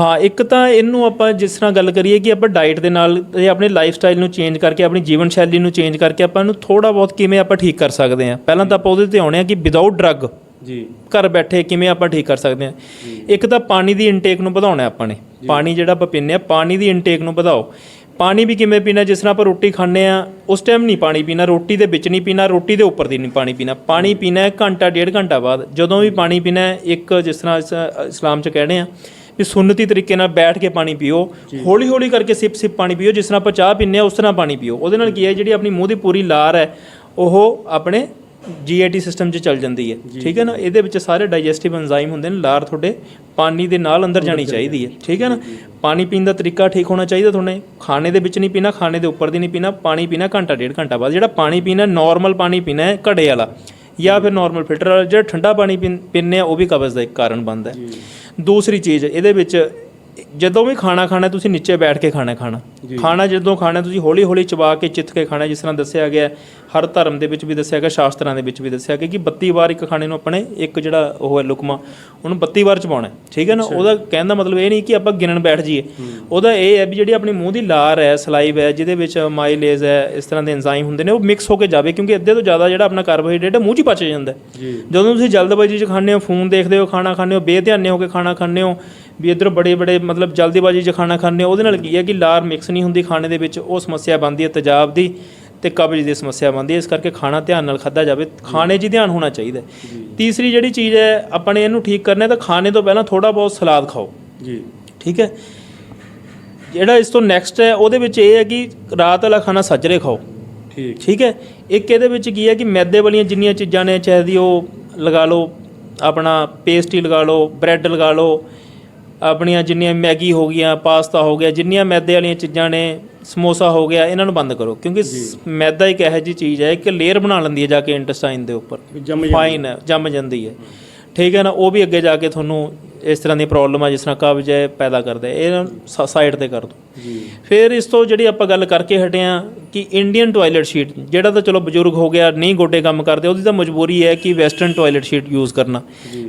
[SPEAKER 2] ਹਾਂ ਇੱਕ ਤਾਂ ਇਹਨੂੰ ਆਪਾਂ ਜਿਸ ਤਰ੍ਹਾਂ ਗੱਲ ਕਰੀਏ ਕਿ ਆਪਾਂ ਡਾਈਟ ਦੇ ਨਾਲ ਇਹ ਆਪਣੇ ਲਾਈਫ ਸਟਾਈਲ ਨੂੰ ਚੇਂਜ ਕਰਕੇ ਆਪਣੀ ਜੀਵਨ ਸ਼ੈਲੀ ਨੂੰ ਚੇਂਜ ਕਰਕੇ ਆਪਾਂ ਇਹਨੂੰ ਥੋੜਾ ਬਹੁਤ ਕਿਵੇਂ ਆਪਾਂ ਠੀਕ ਕਰ ਸਕਦੇ ਹਾਂ। ਪਹਿਲਾਂ ਤਾਂ ਆਪਾਂ ਉਹਦੇ ਤੇ ਆਉਣੇ ਆ ਕਿ ਵਿਦਆਊਟ ਡਰੱਗ
[SPEAKER 1] ਜੀ।
[SPEAKER 2] ਘਰ ਬੈਠੇ ਕਿਵੇਂ ਆਪਾਂ ਠੀਕ ਕਰ ਸਕਦੇ ਹਾਂ। ਇੱਕ ਤਾਂ ਪਾਣੀ ਦੀ ਇਨਟੇਕ ਨੂੰ ਵਧਾਉਣਾ ਆਪਾਂ ਨੇ। ਪਾਣੀ ਜਿਹੜਾ ਆਪਾਂ ਪੀਂਦੇ ਆ ਪਾਣੀ ਦੀ ਇਨਟੇਕ ਨੂੰ ਵਧਾਓ। ਪਾਣੀ ਵੀ ਕਿਵੇਂ ਪੀਣਾ ਜਿਸ ਤਰ੍ਹਾਂ ਆਪਾਂ ਰੋਟੀ ਖਾਂਦੇ ਆ ਉਸ ਟਾਈਮ ਨਹੀਂ ਪਾਣੀ ਪੀਣਾ ਰੋਟੀ ਦੇ ਵਿੱਚ ਨਹੀਂ ਪੀਣਾ ਰੋਟੀ ਦੇ ਉੱਪਰ ਦੀ ਨਹੀਂ ਪਾਣੀ ਪੀਣਾ। ਪਾਣੀ ਪੀਣਾ ਹੈ ਘੰਟਾ ਡੇਢ ਘੰਟਾ ਬਾਅਦ। ਜਦੋਂ ਵੀ ਪਾਣੀ ਪੀਣਾ ਹੈ, ਇੱਕ ਜਿਸ ਤਰ੍ਹਾਂ ਇਸ- ਇਸਲਾਮ ਚ ਕਹਿੰਦੇ ਆ ਵੀ ਸੁੰਨਤੀ ਤਰੀਕੇ ਨਾਲ ਬੈਠ ਕੇ ਪਾਣੀ ਪੀਓ ਹੌਲੀ ਹੌਲੀ ਕਰਕੇ ਸਿਪ ਸਿਪ ਪਾਣੀ ਪੀਓ ਜਿਸ ਤਰ੍ਹਾਂ ਆਪਾਂ ਚਾਹ ਪੀਂਦੇ ਆ ਉਸ ਤਰ੍ਹਾਂ ਪਾਣੀ ਪੀਓ। ਉਹਦੇ ਨਾਲ ਕੀ ਹੈ ਜਿਹੜੀ ਆਪਣੀ ਮੂੰਹ ਦੀ ਪੂਰੀ ਲਾਰ ਹੈ ਉਹ ਆਪਣੇ ਜੀਆਈਟੀ ਸਿਸਟਮ 'ਚ ਚੱਲ ਜਾਂਦੀ ਹੈ। ਠੀਕ ਹੈ ਨਾ? ਇਹਦੇ ਵਿੱਚ ਸਾਰੇ ਡਾਈਜੈਸਟਿਵ ਐਂਜ਼ਾਈਮ ਹੁੰਦੇ ਨੇ। ਲਾਰ ਤੁਹਾਡੇ ਪਾਣੀ ਦੇ ਨਾਲ ਅੰਦਰ ਜਾਣੀ ਚਾਹੀਦੀ ਹੈ। ਠੀਕ ਹੈ ਨਾ? ਪਾਣੀ ਪੀਣ ਦਾ ਤਰੀਕਾ ਠੀਕ ਹੋਣਾ ਚਾਹੀਦਾ ਤੁਹਾਨੇ ਖਾਣੇ ਦੇ ਵਿੱਚ ਨਹੀਂ ਪੀਣਾ ਖਾਣੇ ਦੇ ਉੱਪਰ ਦੀ ਨਹੀਂ ਪੀਣਾ ਪਾਣੀ ਪੀਣਾ ਘੰਟਾ ਡੇਢ ਘੰਟਾ ਬਾਅਦ। ਜਿਹੜਾ ਪਾਣੀ ਪੀਣਾ ਨਾਰਮਲ ਪਾਣੀ ਪੀਣਾ ਹੈ ਘੜੇ ਵਾਲਾ। ਜਾਂ ਫਿਰ ਨਾਰਮਲ ਫਿਲਟਰ ਵਾਲਾ। ਜਿਹੜਾ ਠੰਡਾ ਪਾਣੀ ਪੀਂਦੇ ਆ ਉਹ ਵੀ ਕਬਜ਼ ਦਾ ਇੱਕ ਕਾਰਨ ਬਣਦਾ ਹੈ। ਦੂਸਰੀ ਚੀਜ਼ ਇਹਦੇ ਵਿੱਚ ਜਦੋਂ ਵੀ ਖਾਣਾ ਖਾਣਾ ਤੁਸੀਂ ਨੀਚੇ ਬੈਠ ਕੇ ਖਾਣਾ ਖਾਣਾ। ਖਾਣਾ ਜਦੋਂ ਖਾਣਾ ਤੁਸੀਂ ਹੌਲੀ ਹੌਲੀ ਚਬਾ ਕੇ ਚਿੱਥ ਕੇ ਖਾਣਾ ਜਿਸ ਤਰ੍ਹਾਂ ਦੱਸਿਆ ਗਿਆ ਹਰ ਧਰਮ ਦੇ ਵਿੱਚ ਵੀ ਦੱਸਿਆ ਗਿਆ ਸ਼ਾਸਤਰਾਂ ਦੇ ਵਿੱਚ ਵੀ ਦੱਸਿਆ ਗਿਆ ਕਿ 32 ਵਾਰ ਇੱਕ ਖਾਣੇ ਨੂੰ ਆਪਣੇ ਇੱਕ ਜਿਹੜਾ ਉਹ ਹੈ ਲੁਕਮਾ ਉਹਨੂੰ 32 ਵਾਰ ਚਬਾਉਣਾ ਹੈ, ਠੀਕ ਹੈ ਨਾ? ਉਹਦਾ ਕਹਿਣ ਦਾ ਮਤਲਬ ਇਹ ਨਹੀਂ ਕਿ ਆਪਾਂ ਗਿਣਨ ਬੈਠ ਜਾਈਏ। ਉਹਦਾ ਇਹ ਹੈ ਵੀ ਜਿਹੜੀ ਆਪਣੀ ਮੂੰਹ ਦੀ ਲਾਰ ਹੈ ਸਲਾਈਵ ਹੈ ਜਿਹਦੇ ਵਿੱਚ ਮਾਈਲੇਜ਼ ਹੈ ਇਸ ਤਰ੍ਹਾਂ ਦੇ ਐਂਜ਼ਾਈਮ ਹੁੰਦੇ ਨੇ ਉਹ ਮਿਕਸ ਹੋ ਕੇ ਜਾਵੇ ਕਿਉਂਕਿ ਅੱਧੇ ਤੋਂ ਜ਼ਿਆਦਾ ਜਿਹੜਾ ਆਪਣਾ ਕਾਰਬੋਹਾਈਡਰੇਟ ਹੈ ਮੂੰਹ 'ਚ ਹੀ ਪਚ ਜਾਂਦਾ ਜਦੋਂ ਤੁਸੀਂ ਜਲਦਬਾਜ਼ੀ 'ਚ ਖਾਂਦੇ ਹੋ ਫੋਨ ਦੇਖਦੇ ਹੋ ਖਾਣਾ ਖਾਂਦੇ ਹੋ ਬੇਧਿਆਨੇ ਹੋ ਕੇ ਖਾਣਾ ਖਾਂਦੇ ਹੋ ਵੀ ਇੱਧਰ ਬੜੇ ਬੜੇ ਮਤਲਬ ਜਲਦੀਬਾਜ਼ੀ 'ਚ ਖਾਣਾ ਖਾਂਦੇ ਹੋ ਉਹਦੇ ਨਾਲ ਕੀ ਹੈ ਕਿ ਲਾਰ ਮਿਕਸ ਨਹੀਂ ਹੁੰਦੀ ਖਾਣੇ ਦੇ ਵਿੱਚ ਉਹ ਸਮੱਸਿਆ ਬਣਦੀ ਹੈ ਤੇਜ਼ਾਬ ਦੀ। ਤੇ ਕਬਜ਼ ਦੀ ਸਮੱਸਿਆ ਬਣਦੀ ਹੈ। ਇਸ ਕਰਕੇ ਖਾਣਾ ਧਿਆਨ ਨਾਲ ਖਾਦਾ ਜਾਵੇ। ਖਾਣੇ 'ਚ ਧਿਆਨ ਹੋਣਾ ਚਾਹੀਦਾ। ਤੀਸਰੀ ਜਿਹੜੀ ਚੀਜ਼ ਹੈ ਆਪਾਂ ਨੇ ਇਹਨੂੰ ਠੀਕ ਕਰਨਾ ਤਾਂ ਖਾਣੇ ਤੋਂ ਪਹਿਲਾਂ ਥੋੜਾ ਬਹੁਤ ਸਲਾਦ ਖਾਓ।
[SPEAKER 1] ਜੀ।
[SPEAKER 2] ਠੀਕ ਹੈ? ਜਿਹੜਾ ਇਸ ਤੋਂ ਨੈਕਸਟ ਹੈ ਉਹਦੇ ਵਿੱਚ ਇਹ ਹੈ ਕਿ ਰਾਤ ਵਾਲਾ ਖਾਣਾ ਸੱਜਰੇ ਖਾਓ।
[SPEAKER 1] ਠੀਕ।
[SPEAKER 2] ਠੀਕ ਹੈ? ਇੱਕ ਇਹਦੇ ਵਿੱਚ ਕੀ ਹੈ ਕਿ ਮੈਦੇ ਵਾਲੀਆਂ ਜਿੰਨੀਆਂ ਚੀਜ਼ਾਂ ਨੇ ਚਾਹੇ ਦੀ ਉਹ ਲਗਾ ਲਓ ਆਪਣਾ ਪੇਸਟੀ ਲਗਾ ਲਓ ਬ੍ਰੈਡ ਲਗਾ ਲਓ ਆਪਣੀਆਂ ਜਿੰਨੀਆਂ ਮੈਗੀ ਹੋ ਗਈਆਂ ਪਾਸਤਾ ਹੋ ਗਿਆ ਜਿੰਨੀਆਂ ਮੈਦੇ ਵਾਲੀਆਂ ਚੀਜ਼ਾਂ ਨੇ ਸਮੋਸਾ ਹੋ ਗਿਆ ਇਹਨਾਂ ਨੂੰ ਬੰਦ ਕਰੋ। ਕਿਉਂਕਿ ਮੈਦਾ ਇੱਕ ਇਹੋ ਜਿਹੀ ਚੀਜ਼ ਹੈ ਕਿ ਲੇਅਰ ਬਣਾ ਲੈਂਦੀ ਹੈ ਜਾ ਕੇ ਇੰਟੈਸਟਾਈਨ ਦੇ ਉੱਪਰ। ਫਾਈਨ ਹੈ ਜੰਮ ਜਾਂਦੀ ਹੈ। ਠੀਕ ਹੈ ਨਾ ਉਹ ਵੀ ਅੱਗੇ ਜਾ ਕੇ ਤੁਹਾਨੂੰ ਇਸ ਤਰ੍ਹਾਂ ਦੀ ਪ੍ਰੋਬਲਮ ਆ ਜਿਸ ਤਰ੍ਹਾਂ ਕਬਜ਼ ਹੈ ਪੈਦਾ ਕਰਦਾ ਇਹ ਸਾਈਡ ਤੇ ਕਰ
[SPEAKER 1] ਜੀ।
[SPEAKER 2] ਫਿਰ ਇਸ ਤੋਂ ਜਿਹੜੀ ਆਪਾਂ ਗੱਲ ਕਰਕੇ ਹਟੇ ਆ ਕਿ ਇੰਡੀਅਨ ਟਾਇਲਟ ਸ਼ੀਟ ਜਿਹੜਾ ਤਾਂ ਚਲੋ ਬਜ਼ੁਰਗ ਹੋ ਗਿਆ ਨਹੀਂ ਗੋਡੇ ਕੰਮ ਕਰਦੇ ਉਹਦੀ ਤਾਂ ਮਜਬੂਰੀ ਹੈ ਕਿ ਵੈਸਟਰਨ ਟਾਇਲਟ ਸ਼ੀਟ ਯੂਜ਼ ਕਰਨਾ।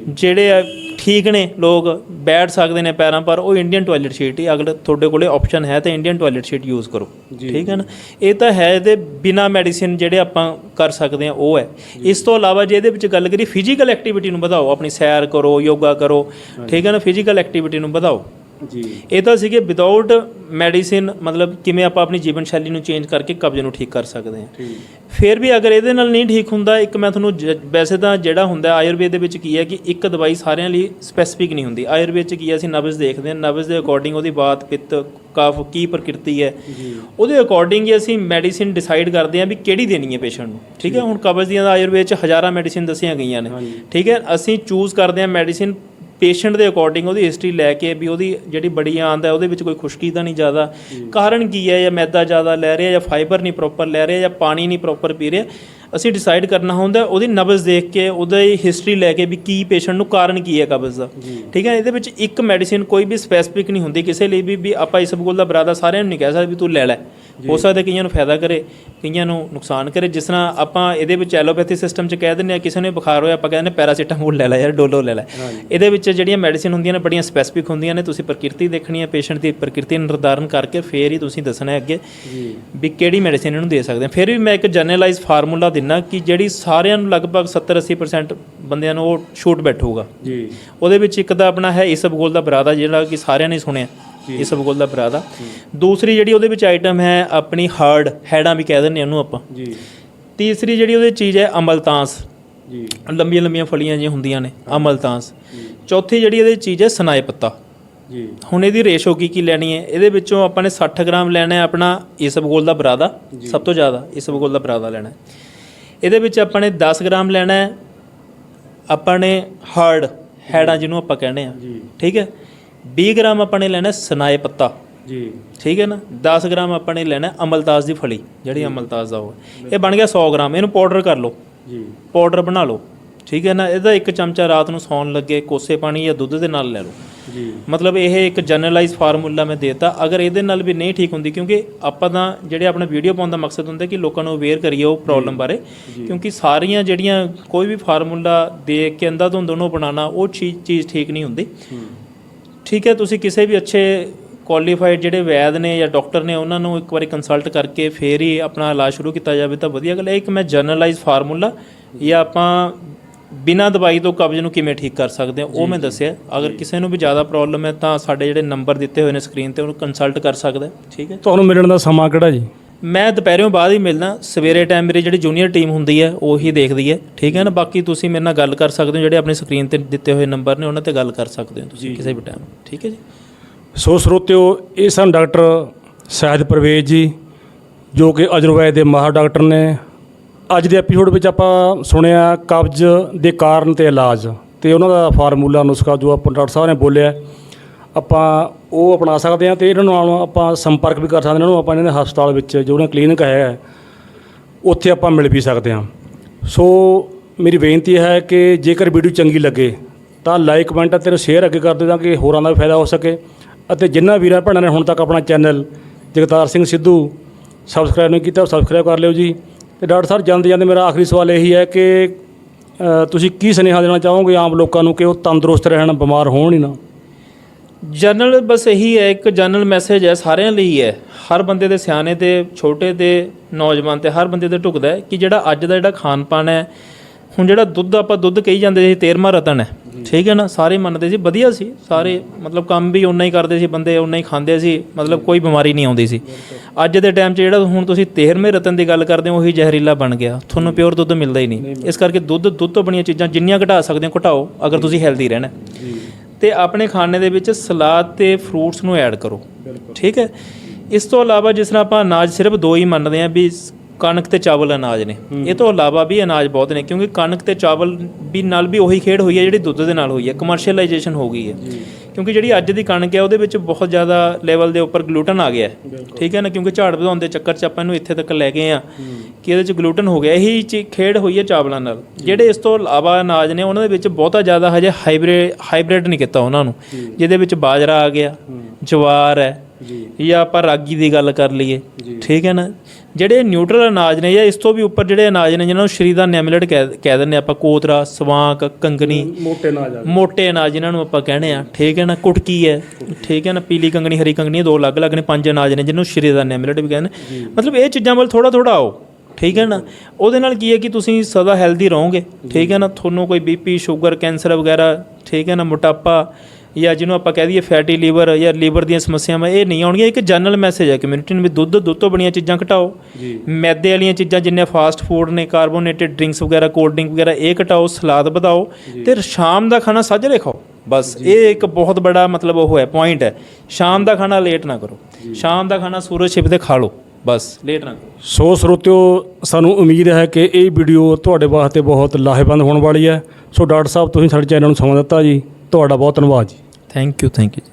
[SPEAKER 2] ਜਿਹੜੇ ਆ ਠੀਕ ਨੇ ਲੋਕ ਬੈਠ ਸਕਦੇ ਨੇ ਪੈਰਾਂ ਪਰ ਉਹ ਇੰਡੀਅਨ ਟਾਇਲਟ ਸ਼ੀਟ ਹੀ। ਅਗਰ ਤੁਹਾਡੇ ਕੋਲੇ ਆਪਸ਼ਨ ਹੈ ਤਾਂ ਇੰਡੀਅਨ ਟਾਇਲਟ ਸ਼ੀਟ ਯੂਜ਼ ਕਰੋ। ਠੀਕ ਹੈ ਨਾ? ਇਹ ਤਾਂ ਹੈ ਇਹਦੇ ਬਿਨਾ ਮੈਡੀਸਿਨ ਜਿਹੜੇ ਆਪਾਂ ਕਰ ਸਕਦੇ ਆ ਉਹ ਹੈ। ਇਸ ਤੋਂ ਇਲਾਵਾ ਜੇ ਇਹਦੇ ਵਿੱਚ ਗੱਲ ਕਰੀ ਫਿਜ਼ੀਕਲ ਐਕਟੀਵਿਟੀ ਨੂੰ ਵਧਾਓ। ਆਪਣੀ ਸੈਰ ਕਰੋ ਯੋਗਾ ਕਰੋ। ਠੀਕ ਹੈ ਨਾ? ਫਿਜ਼ੀਕਲ ਐਕਟੀਵਿਟੀ ਨੂੰ ਵਧਾਓ।
[SPEAKER 1] ਜੀ।
[SPEAKER 2] ਇਹ ਤਾਂ ਸੀਗੇ ਵਿਦਆਊਟ ਮੈਡੀਸਿਨ ਮਤਲਬ ਕਿਵੇਂ ਆਪਾਂ ਆਪਣੀ ਜੀਵਨ ਸ਼ੈਲੀ ਨੂੰ ਚੇਂਜ ਕਰਕੇ ਕਬਜ਼ ਨੂੰ ਠੀਕ ਕਰ ਸਕਦੇ ਹਾਂ। ਫਿਰ ਵੀ ਅਗਰ ਇਹਦੇ ਨਾਲ ਨਹੀਂ ਠੀਕ ਹੁੰਦਾ ਇੱਕ ਮੈਂ ਤੁਹਾਨੂੰ ਵੈਸੇ ਤਾਂ ਜਿਹੜਾ ਹੁੰਦਾ ਆਯੁਰਵੇਦ ਦੇ ਵਿੱਚ ਕੀ ਹੈ ਕਿ ਇੱਕ ਦਵਾਈ ਸਾਰਿਆਂ ਲਈ ਸਪੈਸੀਫਿਕ ਨਹੀਂ ਹੁੰਦੀ। ਆਯੁਰਵੇਦ 'ਚ ਕੀ ਹੈ ਅਸੀਂ ਨਬਜ਼ ਦੇਖਦੇ ਹਾਂ ਨਬਜ਼ ਦੇ ਅਕੋਰਡਿੰਗ ਉਹਦੀ ਬਾਤ ਪਿੱਤ ਕਫ ਕੀ ਪ੍ਰਕਿਰਤੀ ਹੈ।
[SPEAKER 1] ਜੀ।
[SPEAKER 2] ਉਹਦੇ ਅਕੋਰਡਿੰਗ ਹੀ ਅਸੀਂ ਮੈਡੀਸਿਨ ਡਿਸਾਈਡ ਕਰਦੇ ਹਾਂ ਵੀ ਕਿਹੜੀ ਦੇਣੀ ਹੈ ਪੇਸ਼ੈਂਟ ਨੂੰ। ਠੀਕ ਹੈ ਹੁਣ ਕਬਜ਼ ਦੀਆਂ ਆਯੁਰਵੇਦ 'ਚ ਹਜ਼ਾਰਾਂ ਮੈਡੀਸਿਨ ਦੱਸੀਆਂ ਗਈਆਂ ਨੇ। ਠੀਕ ਹੈ ਅਸੀਂ ਚੂਜ਼ ਕਰਦੇ ਹਾਂ ਮੈਡੀਸਿਨ ਪੇਸ਼ੈਂਟ ਦੇ ਅਕੋਰਡਿੰਗ ਉਹਦੀ ਹਿਸਟਰੀ ਲੈ ਕੇ ਵੀ ਉਹਦੀ ਜਿਹੜੀ ਬੜੀ ਆਂਦਾ ਉਹਦੇ ਵਿੱਚ ਕੋਈ ਖੁਸ਼ਕੀ ਤਾਂ ਨਹੀਂ ਜ਼ਿਆਦਾ। ਕਾਰਨ ਕੀ ਹੈ? ਜਾਂ ਮੈਦਾ ਜ਼ਿਆਦਾ ਲੈ ਰਿਹਾ ਜਾਂ ਫਾਈਬਰ ਨਹੀਂ ਪ੍ਰੋਪਰ ਲੈ ਰਿਹਾ ਜਾਂ ਪਾਣੀ ਨਹੀਂ ਪ੍ਰੋਪਰ ਪੀ ਰਿਹਾ? ਅਸੀਂ ਡਿਸਾਈਡ ਕਰਨਾ ਹੁੰਦਾ ਉਹਦੀ ਨਬਜ਼ ਦੇਖ ਕੇ ਉਹਦੀ ਹਿਸਟਰੀ ਲੈ ਕੇ ਵੀ ਕੀ ਪੇਸ਼ੈਂਟ ਨੂੰ ਕਾਰਨ ਕੀ ਹੈ ਕਬਜ਼ ਦਾ। ਠੀਕ ਹੈ ਇਹਦੇ ਵਿੱਚ ਇੱਕ ਮੈਡੀਸਿਨ ਕੋਈ ਵੀ ਸਪੈਸੀਫਿਕ ਨਹੀਂ ਹੁੰਦੀ ਕਿਸੇ ਲਈ ਵੀ ਵੀ ਆਪਾਂ ਇਸ ਬਗੋਲ ਦਾ ਬਰਾਦਾ ਸਾਰਿਆਂ ਨੂੰ ਨਹੀਂ ਕਹਿ ਸਕਦੇ ਵੀ ਤੂੰ ਲੈ ਲੈ। ਹੋ ਸਕਦਾ ਕਈਆਂ ਨੂੰ ਫਾਇਦਾ ਕਰੇ ਕਈਆਂ ਨੂੰ ਨੁਕਸਾਨ ਕਰੇ। ਜਿਸ ਤਰ੍ਹਾਂ ਆਪਾਂ ਇਹਦੇ ਵਿੱਚ ਐਲੋਪੈਥੀ ਸਿਸਟਮ 'ਚ ਕਹਿ ਦਿੰਦੇ ਆ ਕਿਸੇ ਨੂੰ ਬੁਖਾਰ ਹੋਇਆ ਆਪਾਂ ਕਹਿੰਦੇ ਨੇ ਪੈਰਾਸੀਟਾਮੋਲ ਲੈ ਲੈ ਯਾਰ ਡੋਲੋ ਲੈ ਲੈ। ਇਹਦੇ ਵਿੱਚ ਜਿਹੜੀਆਂ ਮੈਡੀਸਿਨ ਹੁੰਦੀਆਂ ਨੇ ਬੜੀਆਂ ਸਪੈਸੀਫਿਕ ਹੁੰਦੀਆਂ ਨੇ ਤੁਸੀਂ ਪ੍ਰਕਿਰਤੀ ਦੇਖਣੀ ਹੈ ਪੇਸ਼ੈਂਟ ਦੀ ਪ੍ਰਕਿਰਤੀ ਨਿਰਧਾਰਨ ਕਰਕੇ ਫੇਰ ਹੀ ਤੁਸੀਂ ਦੱਸਣਾ ਹੈ ਅੱਗੇ ਵੀ ਕਿਹੜੀ ਮੈਡੀਸਿਨ ਇਹਨੂੰ ਦੇ ਸਕਦੇ ਆ ਫਿਰ ਵੀ ਮੈਂ ਇੱਕ ਜਨਰਲਾਈਜ਼ ਫਾਰਮੂਲਾ ਦਿੰਨਾ ਕਿ ਜਿਹੜੀ ਸਾਰਿਆਂ ਨੂੰ ਲਗਭਗ 70-80% ਬੰਦਿਆਂ ਨੂੰ ਉਹ ਛੂਟ ਬੈਠੂਗਾ।
[SPEAKER 1] ਜੀ।
[SPEAKER 2] ਉਹਦੇ ਵਿੱਚ ਇੱਕ ਤਾਂ ਆਪਣਾ ਹੈ ਇਸਬਗੋਲ ਦਾ ਬਰਾਦਾ ਜਿਹੜਾ ਕਿ ਸਾਰਿਆਂ ਨੇ ਸੁਣਿਆ ਇਸਬਗੋਲ ਦਾ ਬਰਾਦਾ। ਦੂਸਰੀ ਜਿਹੜੀ ਉਹਦੇ ਵਿੱਚ ਆਈਟਮ ਹੈ ਆਪਣੀ ਹਾਰਡ ਹੈਡਾਂ ਵੀ ਕਹਿ ਦਿੰਦੇ ਉਹਨੂੰ ਆਪਾਂ।
[SPEAKER 1] ਜੀ।
[SPEAKER 2] ਤੀਸਰੀ ਜਿਹੜੀ ਉਹਦੇ ਚੀਜ਼ ਹੈ ਅਮਲਤਾਂਸ
[SPEAKER 1] ਜੀ।
[SPEAKER 2] ਲੰਬੀਆਂ ਲੰਬੀਆਂ ਫਲੀਆਂ ਜਿਹੀਆਂ ਹੁੰਦੀਆਂ ਨੇ ਅਮਲਤਾਂਸ ਚੌਥੀ ਜਿਹੜੀ ਇਹਦੇ ਚੀਜ਼ ਹੈ ਸਨਾਏ ਪੱਤਾ।
[SPEAKER 1] ਜੀ।
[SPEAKER 2] ਹੁਣ ਇਹਦੀ ਰੇਸ਼ੋ ਕੀ ਕੀ ਲੈਣੀ ਹੈ? ਇਹਦੇ ਵਿੱਚੋਂ ਆਪਾਂ ਨੇ 60 ਗ੍ਰਾਮ ਲੈਣਾ ਹੈ ਆਪਣਾ ਇਸਬਗੋਲ ਦਾ ਬਰਾਦਾ। ਸਭ ਤੋਂ ਜ਼ਿਆਦਾ ਇਸਬਗੋਲ ਦਾ ਬਰਾਦਾ ਲੈਣਾ ਹੈ। ਇਹਦੇ ਵਿੱਚ ਆਪਾਂ ਨੇ 10 ਗ੍ਰਾਮ ਲੈਣਾ ਹੈ। ਆਪਾਂ ਨੇ ਹਾਰਡ ਹੈਡਾਂ ਜਿਹਨੂੰ ਆਪਾਂ ਕਹਿੰਦੇ ਆ
[SPEAKER 1] ਜੀ।
[SPEAKER 2] ਠੀਕ ਹੈ? 20 ਗ੍ਰਾਮ ਆਪਾਂ ਨੇ ਲੈਣਾ ਸਨਾਏ ਪੱਤਾ।
[SPEAKER 1] ਜੀ।
[SPEAKER 2] ਠੀਕ ਹੈ ਨਾ? 10 ਗ੍ਰਾਮ ਆਪਾਂ ਨੇ ਲੈਣਾ ਹੈ ਅਮਲਤਾਸ ਦੀ ਫਲੀ ਜਿਹੜੀ ਅਮਲਤਾਸ ਦਾ ਉਹ। ਇਹ ਬਣ ਗਿਆ 100 ਗ੍ਰਾਮ। ਇਹਨੂੰ ਪਾਊਡਰ ਕਰ ਲਓ।
[SPEAKER 1] ਜੀ।
[SPEAKER 2] ਪਾਊਡਰ ਬਣਾ ਲਓ। ਠੀਕ ਹੈ ਨਾ ਇਹਦਾ ਇੱਕ ਚਮਚਾ ਰਾਤ ਨੂੰ ਸੌਣ ਲੱਗੇ ਕੋਸੇ ਪਾਣੀ ਜਾਂ ਦੁੱਧ ਦੇ ਨਾਲ ਲੈ ਲਓ।
[SPEAKER 1] ਜੀ।
[SPEAKER 2] ਮਤਲਬ ਇਹ ਇੱਕ ਜਨਰਲਾਈਜ਼ ਫਾਰਮੂਲਾ ਮੈਂ ਦੇਤਾ। ਅਗਰ ਇਹਦੇ ਨਾਲ ਵੀ ਨਹੀਂ ਠੀਕ ਹੁੰਦੀ ਕਿਉਂਕਿ ਆਪਾਂ ਤਾਂ ਜਿਹੜੇ ਆਪਣਾ ਵੀਡੀਓ ਪਾਉਣ ਦਾ ਮਕਸਦ ਹੁੰਦਾ ਕਿ ਲੋਕਾਂ ਨੂੰ ਅਵੇਅਰ ਕਰੀਏ ਉਹ ਪ੍ਰੋਬਲਮ ਬਾਰੇ। ਕਿਉਂਕਿ ਸਾਰੀਆਂ ਜਿਹੜੀਆਂ ਕੋਈ ਵੀ ਫਾਰਮੂਲਾ ਦੇਖ ਕੇ ਅੰਦਾ ਧੁੰਦ ਨੂੰ ਬਣਾਉਣਾ ਉਹ ਚੀਜ਼ ਚੀਜ਼ ਠੀਕ ਨਹੀਂ ਹੁੰਦੀ। ਠੀਕ ਹੈ ਤੁਸੀਂ ਕਿਸੇ ਵੀ ਅੱਛੇ ਕੁਆਲੀਫਾਈਡ ਜਿਹੜੇ ਵੈਦ ਨੇ ਜਾਂ ਡਾਕਟਰ ਨੇ ਉਹਨਾਂ ਨੂੰ ਇੱਕ ਵਾਰੀ ਕੰਸਲਟ ਕਰਕੇ ਫੇਰ ਹੀ ਆਪਣਾ ਇਲਾਜ ਸ਼ੁਰੂ ਕੀਤਾ ਜਾਵੇ ਤਾਂ ਵਧੀਆ ਗੱਲ ਹੈ। ਇੱਕ ਮੈਂ ਜਨਰਲਾਈਜ਼ ਫਾਰਮੂਲਾ ਜਾਂ ਆਪਾਂ ਬਿਨਾਂ ਦਵਾਈ ਤੋਂ ਕਬਜ਼ ਨੂੰ ਕਿਵੇਂ ਠੀਕ ਕਰ ਸਕਦੇ ਹਾਂ ਉਹ ਮੈਂ ਦੱਸਿਆ। ਅਗਰ ਕਿਸੇ ਨੂੰ ਵੀ ਜ਼ਿਆਦਾ ਪ੍ਰੋਬਲਮ ਹੈ ਤਾਂ ਸਾਡੇ ਜਿਹੜੇ ਨੰਬਰ ਦਿੱਤੇ ਹੋਏ ਨੇ ਸਕਰੀਨ ਤੇ ਉਹਨੂੰ ਕੰਸਲਟ ਕਰ ਸਕਦਾ ਹੈ, ਠੀਕ ਹੈ?
[SPEAKER 1] ਤੁਹਾਨੂੰ ਮਿਲਣ ਦਾ ਸਮਾਂ ਕਿਹੜਾ ਜੀ?
[SPEAKER 2] ਮੈਂ ਦੁਪਹਿਰੋਂ ਬਾਅਦ ਹੀ ਮਿਲਦਾ ਸਵੇਰੇ ਟਾਈਮ ਮੇਰੀ ਜਿਹੜੀ ਜੂਨੀਅਰ ਟੀਮ ਹੁੰਦੀ ਹੈ ਉਹੀ ਦੇਖਦੀ ਹੈ। ਠੀਕ ਹੈ ਨਾ? ਬਾਕੀ ਤੁਸੀਂ ਮੇਰੇ ਨਾਲ ਗੱਲ ਕਰ ਸਕਦੇ ਹੋ ਜਿਹੜੇ ਆਪਣੀ ਸਕਰੀਨ ਤੇ ਦਿੱਤੇ ਹੋਏ ਨੰਬਰ ਨੇ ਉਹਨਾਂ ਤੇ ਗੱਲ ਕਰ ਸਕਦੇ ਹੋ ਤੁਸੀਂ ਕਿਸੇ ਵੀ ਟਾਈਮ ਠੀਕ ਹੈ ਜੀ?
[SPEAKER 1] ਸੋ ਸਰੋਤਿਓ ਇਹ ਸਨ ਡਾਕਟਰ ਸ਼ਾਹਿਦ ਪਰਵੇਜ਼ ਜੀ ਜੋ ਕਿ ਅਜਰਵੈਦ ਦੇ ਮਾਹਰ ਡਾਕਟਰ ਨੇ। ਅੱਜ ਦੇ ਐਪੀਸੋਡ ਵਿੱਚ ਆਪਾਂ ਸੁਣਿਆ ਕਬਜ਼ ਦੇ ਕਾਰਨ ਤੇ ਇਲਾਜ ਤੇ ਉਹਨਾਂ ਦਾ ਫਾਰਮੂਲਾ, ਨੁਸਖਾ ਜੋ ਆਪਾਂ ਡਾਕਟਰ ਸਾਹਿਬ ਨੇ ਬੋਲਿਆ, ਆਪਾਂ ਉਹ ਅਪਣਾ ਸਕਦੇ ਹਾਂ ਤੇ ਇਹਨਾਂ ਨਾਲ ਆਪਾਂ ਸੰਪਰਕ ਵੀ ਕਰ ਸਕਦੇ ਹਾਂ, ਇਹਨਾਂ ਨੂੰ ਆਪਾਂ ਇਹਨਾਂ ਦੇ ਹਸਪਤਾਲ ਵਿੱਚ ਜੋ ਉਹਨਾਂ ਕਲੀਨਿਕ ਹੈ ਉੱਥੇ ਆਪਾਂ ਮਿਲ ਵੀ ਸਕਦੇ ਹਾਂ। ਸੋ ਮੇਰੀ ਬੇਨਤੀ ਹੈ ਕਿ ਜੇਕਰ ਵੀਡੀਓ ਚੰਗੀ ਲੱਗੇ, ਤਾਂ ਲਾਈਕ ਕਮੈਂਟ ਅਤੇ ਸ਼ੇਅਰ ਅੱਗੇ ਕਰ ਦਿਓ ਤਾਂ ਕਿ ਹੋਰਾਂ ਦਾ ਵੀ ਫਾਇਦਾ ਹੋ ਸਕੇ। ਅਤੇ ਜਿਨ੍ਹਾਂ ਵੀਰਾਂ ਭੈਣਾਂ ਨੇ ਹੁਣ ਤੱਕ ਆਪਣਾ ਚੈਨਲ ਜਗਤਾਰ ਸਿੰਘ ਸਿੱਧੂ ਸਬਸਕ੍ਰਾਈਬ ਨਹੀਂ ਕੀਤਾ ਸਬਸਕ੍ਰਾਈਬ ਕਰ ਲਿਓ ਜੀ। ਤੇ ਡਾਕਟਰ ਸਾਹਿਬ ਜਾਂਦੇ ਜਾਂਦੇ ਮੇਰਾ ਆਖਰੀ ਸਵਾਲ ਇਹੀ ਹੈ ਕਿ ਤੁਸੀਂ ਕੀ ਸੁਨੇਹਾ ਦੇਣਾ ਚਾਹੋਗੇ ਆਮ ਲੋਕਾਂ ਨੂੰ ਕਿ ਉਹ ਤੰਦਰੁਸਤ ਰਹਿਣ, ਬਿਮਾਰ ਹੋਣ ਹੀ ਨਾ?
[SPEAKER 2] ਜਨਰਲ ਬਸ ਇਹੀ ਹੈ, ਇੱਕ ਜਨਰਲ ਮੈਸੇਜ ਹੈ ਸਾਰਿਆਂ ਲਈ ਹੈ। ਹਰ ਬੰਦੇ ਦੇ ਸਿਆਣੇ ਤੇ, ਛੋਟੇ ਤੇ, ਨੌਜਵਾਨ ਤੇ, ਹਰ ਬੰਦੇ ਤੇ ਢੁਕਦਾ ਕਿ ਜਿਹੜਾ ਅੱਜ ਦਾ ਜਿਹੜਾ ਖਾਣ ਪਾਣ ਹੈ ਹੁਣ ਜਿਹੜਾ ਦੁੱਧ ਆਪਾਂ ਦੁੱਧ ਕਹੀ ਜਾਂਦੇ ਸੀ 13ਵਾਂ ਰਤਨ ਹੈ। ਠੀਕ ਹੈ ਨਾ? ਸਾਰੇ ਮੰਨਦੇ ਸੀ ਵਧੀਆ ਸੀ। ਸਾਰੇ ਮਤਲਬ ਕੰਮ ਵੀ ਉਨਾ ਹੀ ਕਰਦੇ ਸੀ ਬੰਦੇ ਉਨਾ ਹੀ ਖਾਂਦੇ ਸੀ ਮਤਲਬ ਕੋਈ ਬਿਮਾਰੀ ਨਹੀਂ ਆਉਂਦੀ ਸੀ। ਅੱਜ ਦੇ ਟਾਈਮ 'ਚ ਜਿਹੜਾ ਹੁਣ ਤੁਸੀਂ 13ਵੇਂ ਰਤਨ ਦੀ ਗੱਲ ਕਰਦੇ ਹੋ ਉਹੀ ਜ਼ਹਿਰੀਲਾ ਬਣ ਗਿਆ। ਤੁਹਾਨੂੰ ਪਿਓਰ ਦੁੱਧ ਮਿਲਦਾ ਹੀ ਨਹੀਂ। ਇਸ ਕਰਕੇ ਦੁੱਧ ਦੁੱਧ ਤੋਂ ਬਣੀਆਂ ਚੀਜ਼ਾਂ ਜਿੰਨੀਆਂ ਘਟਾ ਸਕਦੇ ਹੋ ਘਟਾਓ ਅਗਰ ਤੁਸੀਂ ਹੈਲਦੀ ਰਹਿਣਾ। ਤੇ ਆਪਣੇ ਖਾਣੇ ਦੇ ਵਿੱਚ ਸਲਾਦ ਤੇ ਫਰੂਟਸ ਨੂੰ ਐਡ ਕਰੋ। ਠੀਕ ਹੈ? ਇਸ ਤੋਂ ਇਲਾਵਾ ਜਿਸ ਤਰ੍ਹਾਂ ਆਪਾਂ ਅਨਾਜ ਸਿਰਫ ਦੋ ਹੀ ਮੰਨਦੇ ਆਂ ਵੀ ਕਣਕ ਤੇ ਚਾਵਲ ਅਨਾਜ ਨੇ। ਇਹ ਤੋਂ ਇਲਾਵਾ ਵੀ ਅਨਾਜ ਬਹੁਤ ਨੇ ਕਿਉਂਕਿ ਕਣਕ ਤੇ ਚਾਵਲ ਵੀ ਨਾਲ ਵੀ ਉਹੀ ਖੇਡ ਹੋਈ ਹੈ ਜਿਹੜੀ ਦੁੱਧ ਦੇ ਨਾਲ ਹੋਈ ਹੈ ਕਮਰਸ਼ੀਅਲਾਈਜੇਸ਼ਨ ਹੋ ਗਈ ਹੈ। ਕਿਉਂਕਿ ਜਿਹੜੀ ਅੱਜ ਦੀ ਕਣਕ ਹੈ ਉਹਦੇ ਵਿੱਚ ਬਹੁਤ ਜ਼ਿਆਦਾ ਲੈਵਲ ਦੇ ਉੱਪਰ ਗਲੂਟਨ ਆ ਗਿਆ ਹੈ। ਠੀਕ ਹੈ ਨਾ ਕਿਉਂਕਿ ਝਾੜ ਵਧਾਉਣ ਦੇ ਚੱਕਰ 'ਚ ਆਪਾਂ ਇਹਨੂੰ ਇੱਥੇ ਤੱਕ ਲੈ ਗਏ ਆ ਕਿ ਇਹਦੇ 'ਚ ਗਲੂਟਨ ਹੋ ਗਿਆ। ਇਹੀ ਚੀ- ਖੇਡ ਹੋਈ ਹੈ ਚਾਵਲਾਂ ਨਾਲ। ਜਿਹੜੇ ਇਸ ਤੋਂ ਇਲਾਵਾ ਅਨਾਜ ਨੇ ਉਹਨਾਂ ਦੇ ਵਿੱਚ ਬਹੁਤਾ ਜ਼ਿਆਦਾ ਹਜੇ ਹਾਈਬ੍ਰਿਡ ਹਾਈਬ੍ਰਿਡ ਨਹੀਂ ਕੀਤਾ ਉਹਨਾਂ ਨੂੰ। ਜਿਹਦੇ ਵਿੱਚ ਬਾਜਰਾ ਆ ਗਿਆ ਜਵਾਰ ਹੈ ਜਾਂ। ਆਪਾਂ ਰਾਗੀ ਦੀ ਗੱਲ ਕਰ ਲਈਏ। ਠੀਕ ਹੈ ਨਾ? ਜਿਹੜੇ ਨਿਊਟਰਲ ਅਨਾਜ ਨੇ ਜਾਂ ਇਸ ਤੋਂ ਵੀ ਉੱਪਰ ਜਿਹੜੇ ਅਨਾਜ ਨੇ ਜਿਹਨਾਂ ਨੂੰ ਸ਼ਰੀਦਾ ਨੈਮਲੇਟ ਕਹਿ ਦਿੰਦੇ ਆਪਾਂ ਕੋਤਰਾ ਸਵਾਂਕ ਕੰਗਣੀ
[SPEAKER 1] ਮੋਟੇ ਨਾ ਜਾ
[SPEAKER 2] ਮੋਟੇ ਅਨਾਜ ਜਿਨ੍ਹਾਂ ਨੂੰ ਆਪਾਂ ਕਹਿੰਦੇ ਆ ਠੀਕ ਹੈ ਨਾ? ਕੁਟਕੀ ਹੈ। ਠੀਕ ਹੈ ਨਾ? ਪੀਲੀ ਕੰਗਣੀ ਹਰੀ ਕੰਗਣੀ ਦੋ ਅਲੱਗ-ਅਲੱਗ ਨੇ ਪੰਜ ਅਨਾਜ ਨੇ ਜਿਹਨੂੰ ਸ਼ਰੀਦਾ ਨੈਮਲੇਟ ਵੀ ਕਹਿੰਦੇ। ਮਤਲਬ ਇਹ ਚੀਜ਼ਾਂ ਵੱਲ ਥੋੜਾ ਥੋੜਾ ਆਓ। ਠੀਕ ਹੈ ਨਾ? ਉਹਦੇ ਨਾਲ ਕੀ ਹੈ ਕਿ ਤੁਸੀਂ ਸਦਾ ਹੈਲਦੀ ਰਹੋਗੇ। ਠੀਕ ਹੈ ਨਾ? ਤੁਹਾਨੂੰ ਕੋਈ ਬੀਪੀ ਸ਼ੂਗਰ ਕੈਂਸਰ ਵਗੈਰਾ ਠੀਕ ਹੈ ਨਾ? ਮੋਟਾਪਾ ਜਾਂ ਜਿਹਨੂੰ ਆਪਾਂ ਕਹਿ ਦਈਏ ਫੈਟੀ ਲੀਵਰ ਜਾਂ ਲੀਵਰ ਦੀਆਂ ਸਮੱਸਿਆਵਾਂ ਇਹ ਨਹੀਂ ਆਉਣਗੀਆਂ ਇੱਕ ਜਨਰਲ ਮੈਸੇਜ ਹੈ ਕਮਿਊਨਿਟੀ ਨੂੰ ਵੀ ਦੁੱਧ ਦੁੱਧ ਤੋਂ ਬਣੀਆਂ ਚੀਜ਼ਾਂ ਘਟਾਓ। ਮੈਦੇ ਵਾਲੀਆਂ ਚੀਜ਼ਾਂ ਜਿੰਨੇ ਫਾਸਟ ਫੂਡ ਨੇ ਕਾਰਬੋਨੇਟਡ ਡਰਿੰਕਸ ਵਗੈਰਾ ਕੋਲਡ ਡਰਿੰਕ ਵਗੈਰਾ ਇਹ ਘਟਾਓ ਸਲਾਦ ਵਧਾਓ ਤੇ ਸ਼ਾਮ ਦਾ ਖਾਣਾ ਸਾਜਰੇ ਖਾਓ। ਬਸ ਇਹ ਇੱਕ ਬਹੁਤ ਬੜਾ ਮਤਲਬ ਉਹ ਹੈ ਪੁਆਇੰਟ ਹੈ। ਸ਼ਾਮ ਦਾ ਖਾਣਾ ਲੇਟ ਨਾ ਕਰੋ। ਸ਼ਾਮ ਦਾ ਖਾਣਾ ਸੂਰਜ ਛਿਪਦੇ ਖਾ ਲਓ। ਬਸ ਲੇਟ ਨਾ ਕਰੋ।
[SPEAKER 1] ਸੋ ਸਰੋਤਿਓ ਸਾਨੂੰ ਉਮੀਦ ਹੈ ਕਿ ਇਹ ਵੀਡੀਓ ਤੁਹਾਡੇ ਵਾਸਤੇ ਬਹੁਤ ਲਾਹੇਵੰਦ ਹੋਣ ਵਾਲੀ ਹੈ। ਸੋ ਡਾਕਟਰ ਸਾਹਿਬ ਤੁਸੀਂ ਸਾਡੇ ਚੈਨਲ ਨੂੰ ਸਮਾਂ ਦਿੱਤਾ ਜੀ। ਤੁਹਾਡਾ ਬਹੁਤ ਧੰਨਵਾਦ ਜੀ।
[SPEAKER 2] Thank you thank you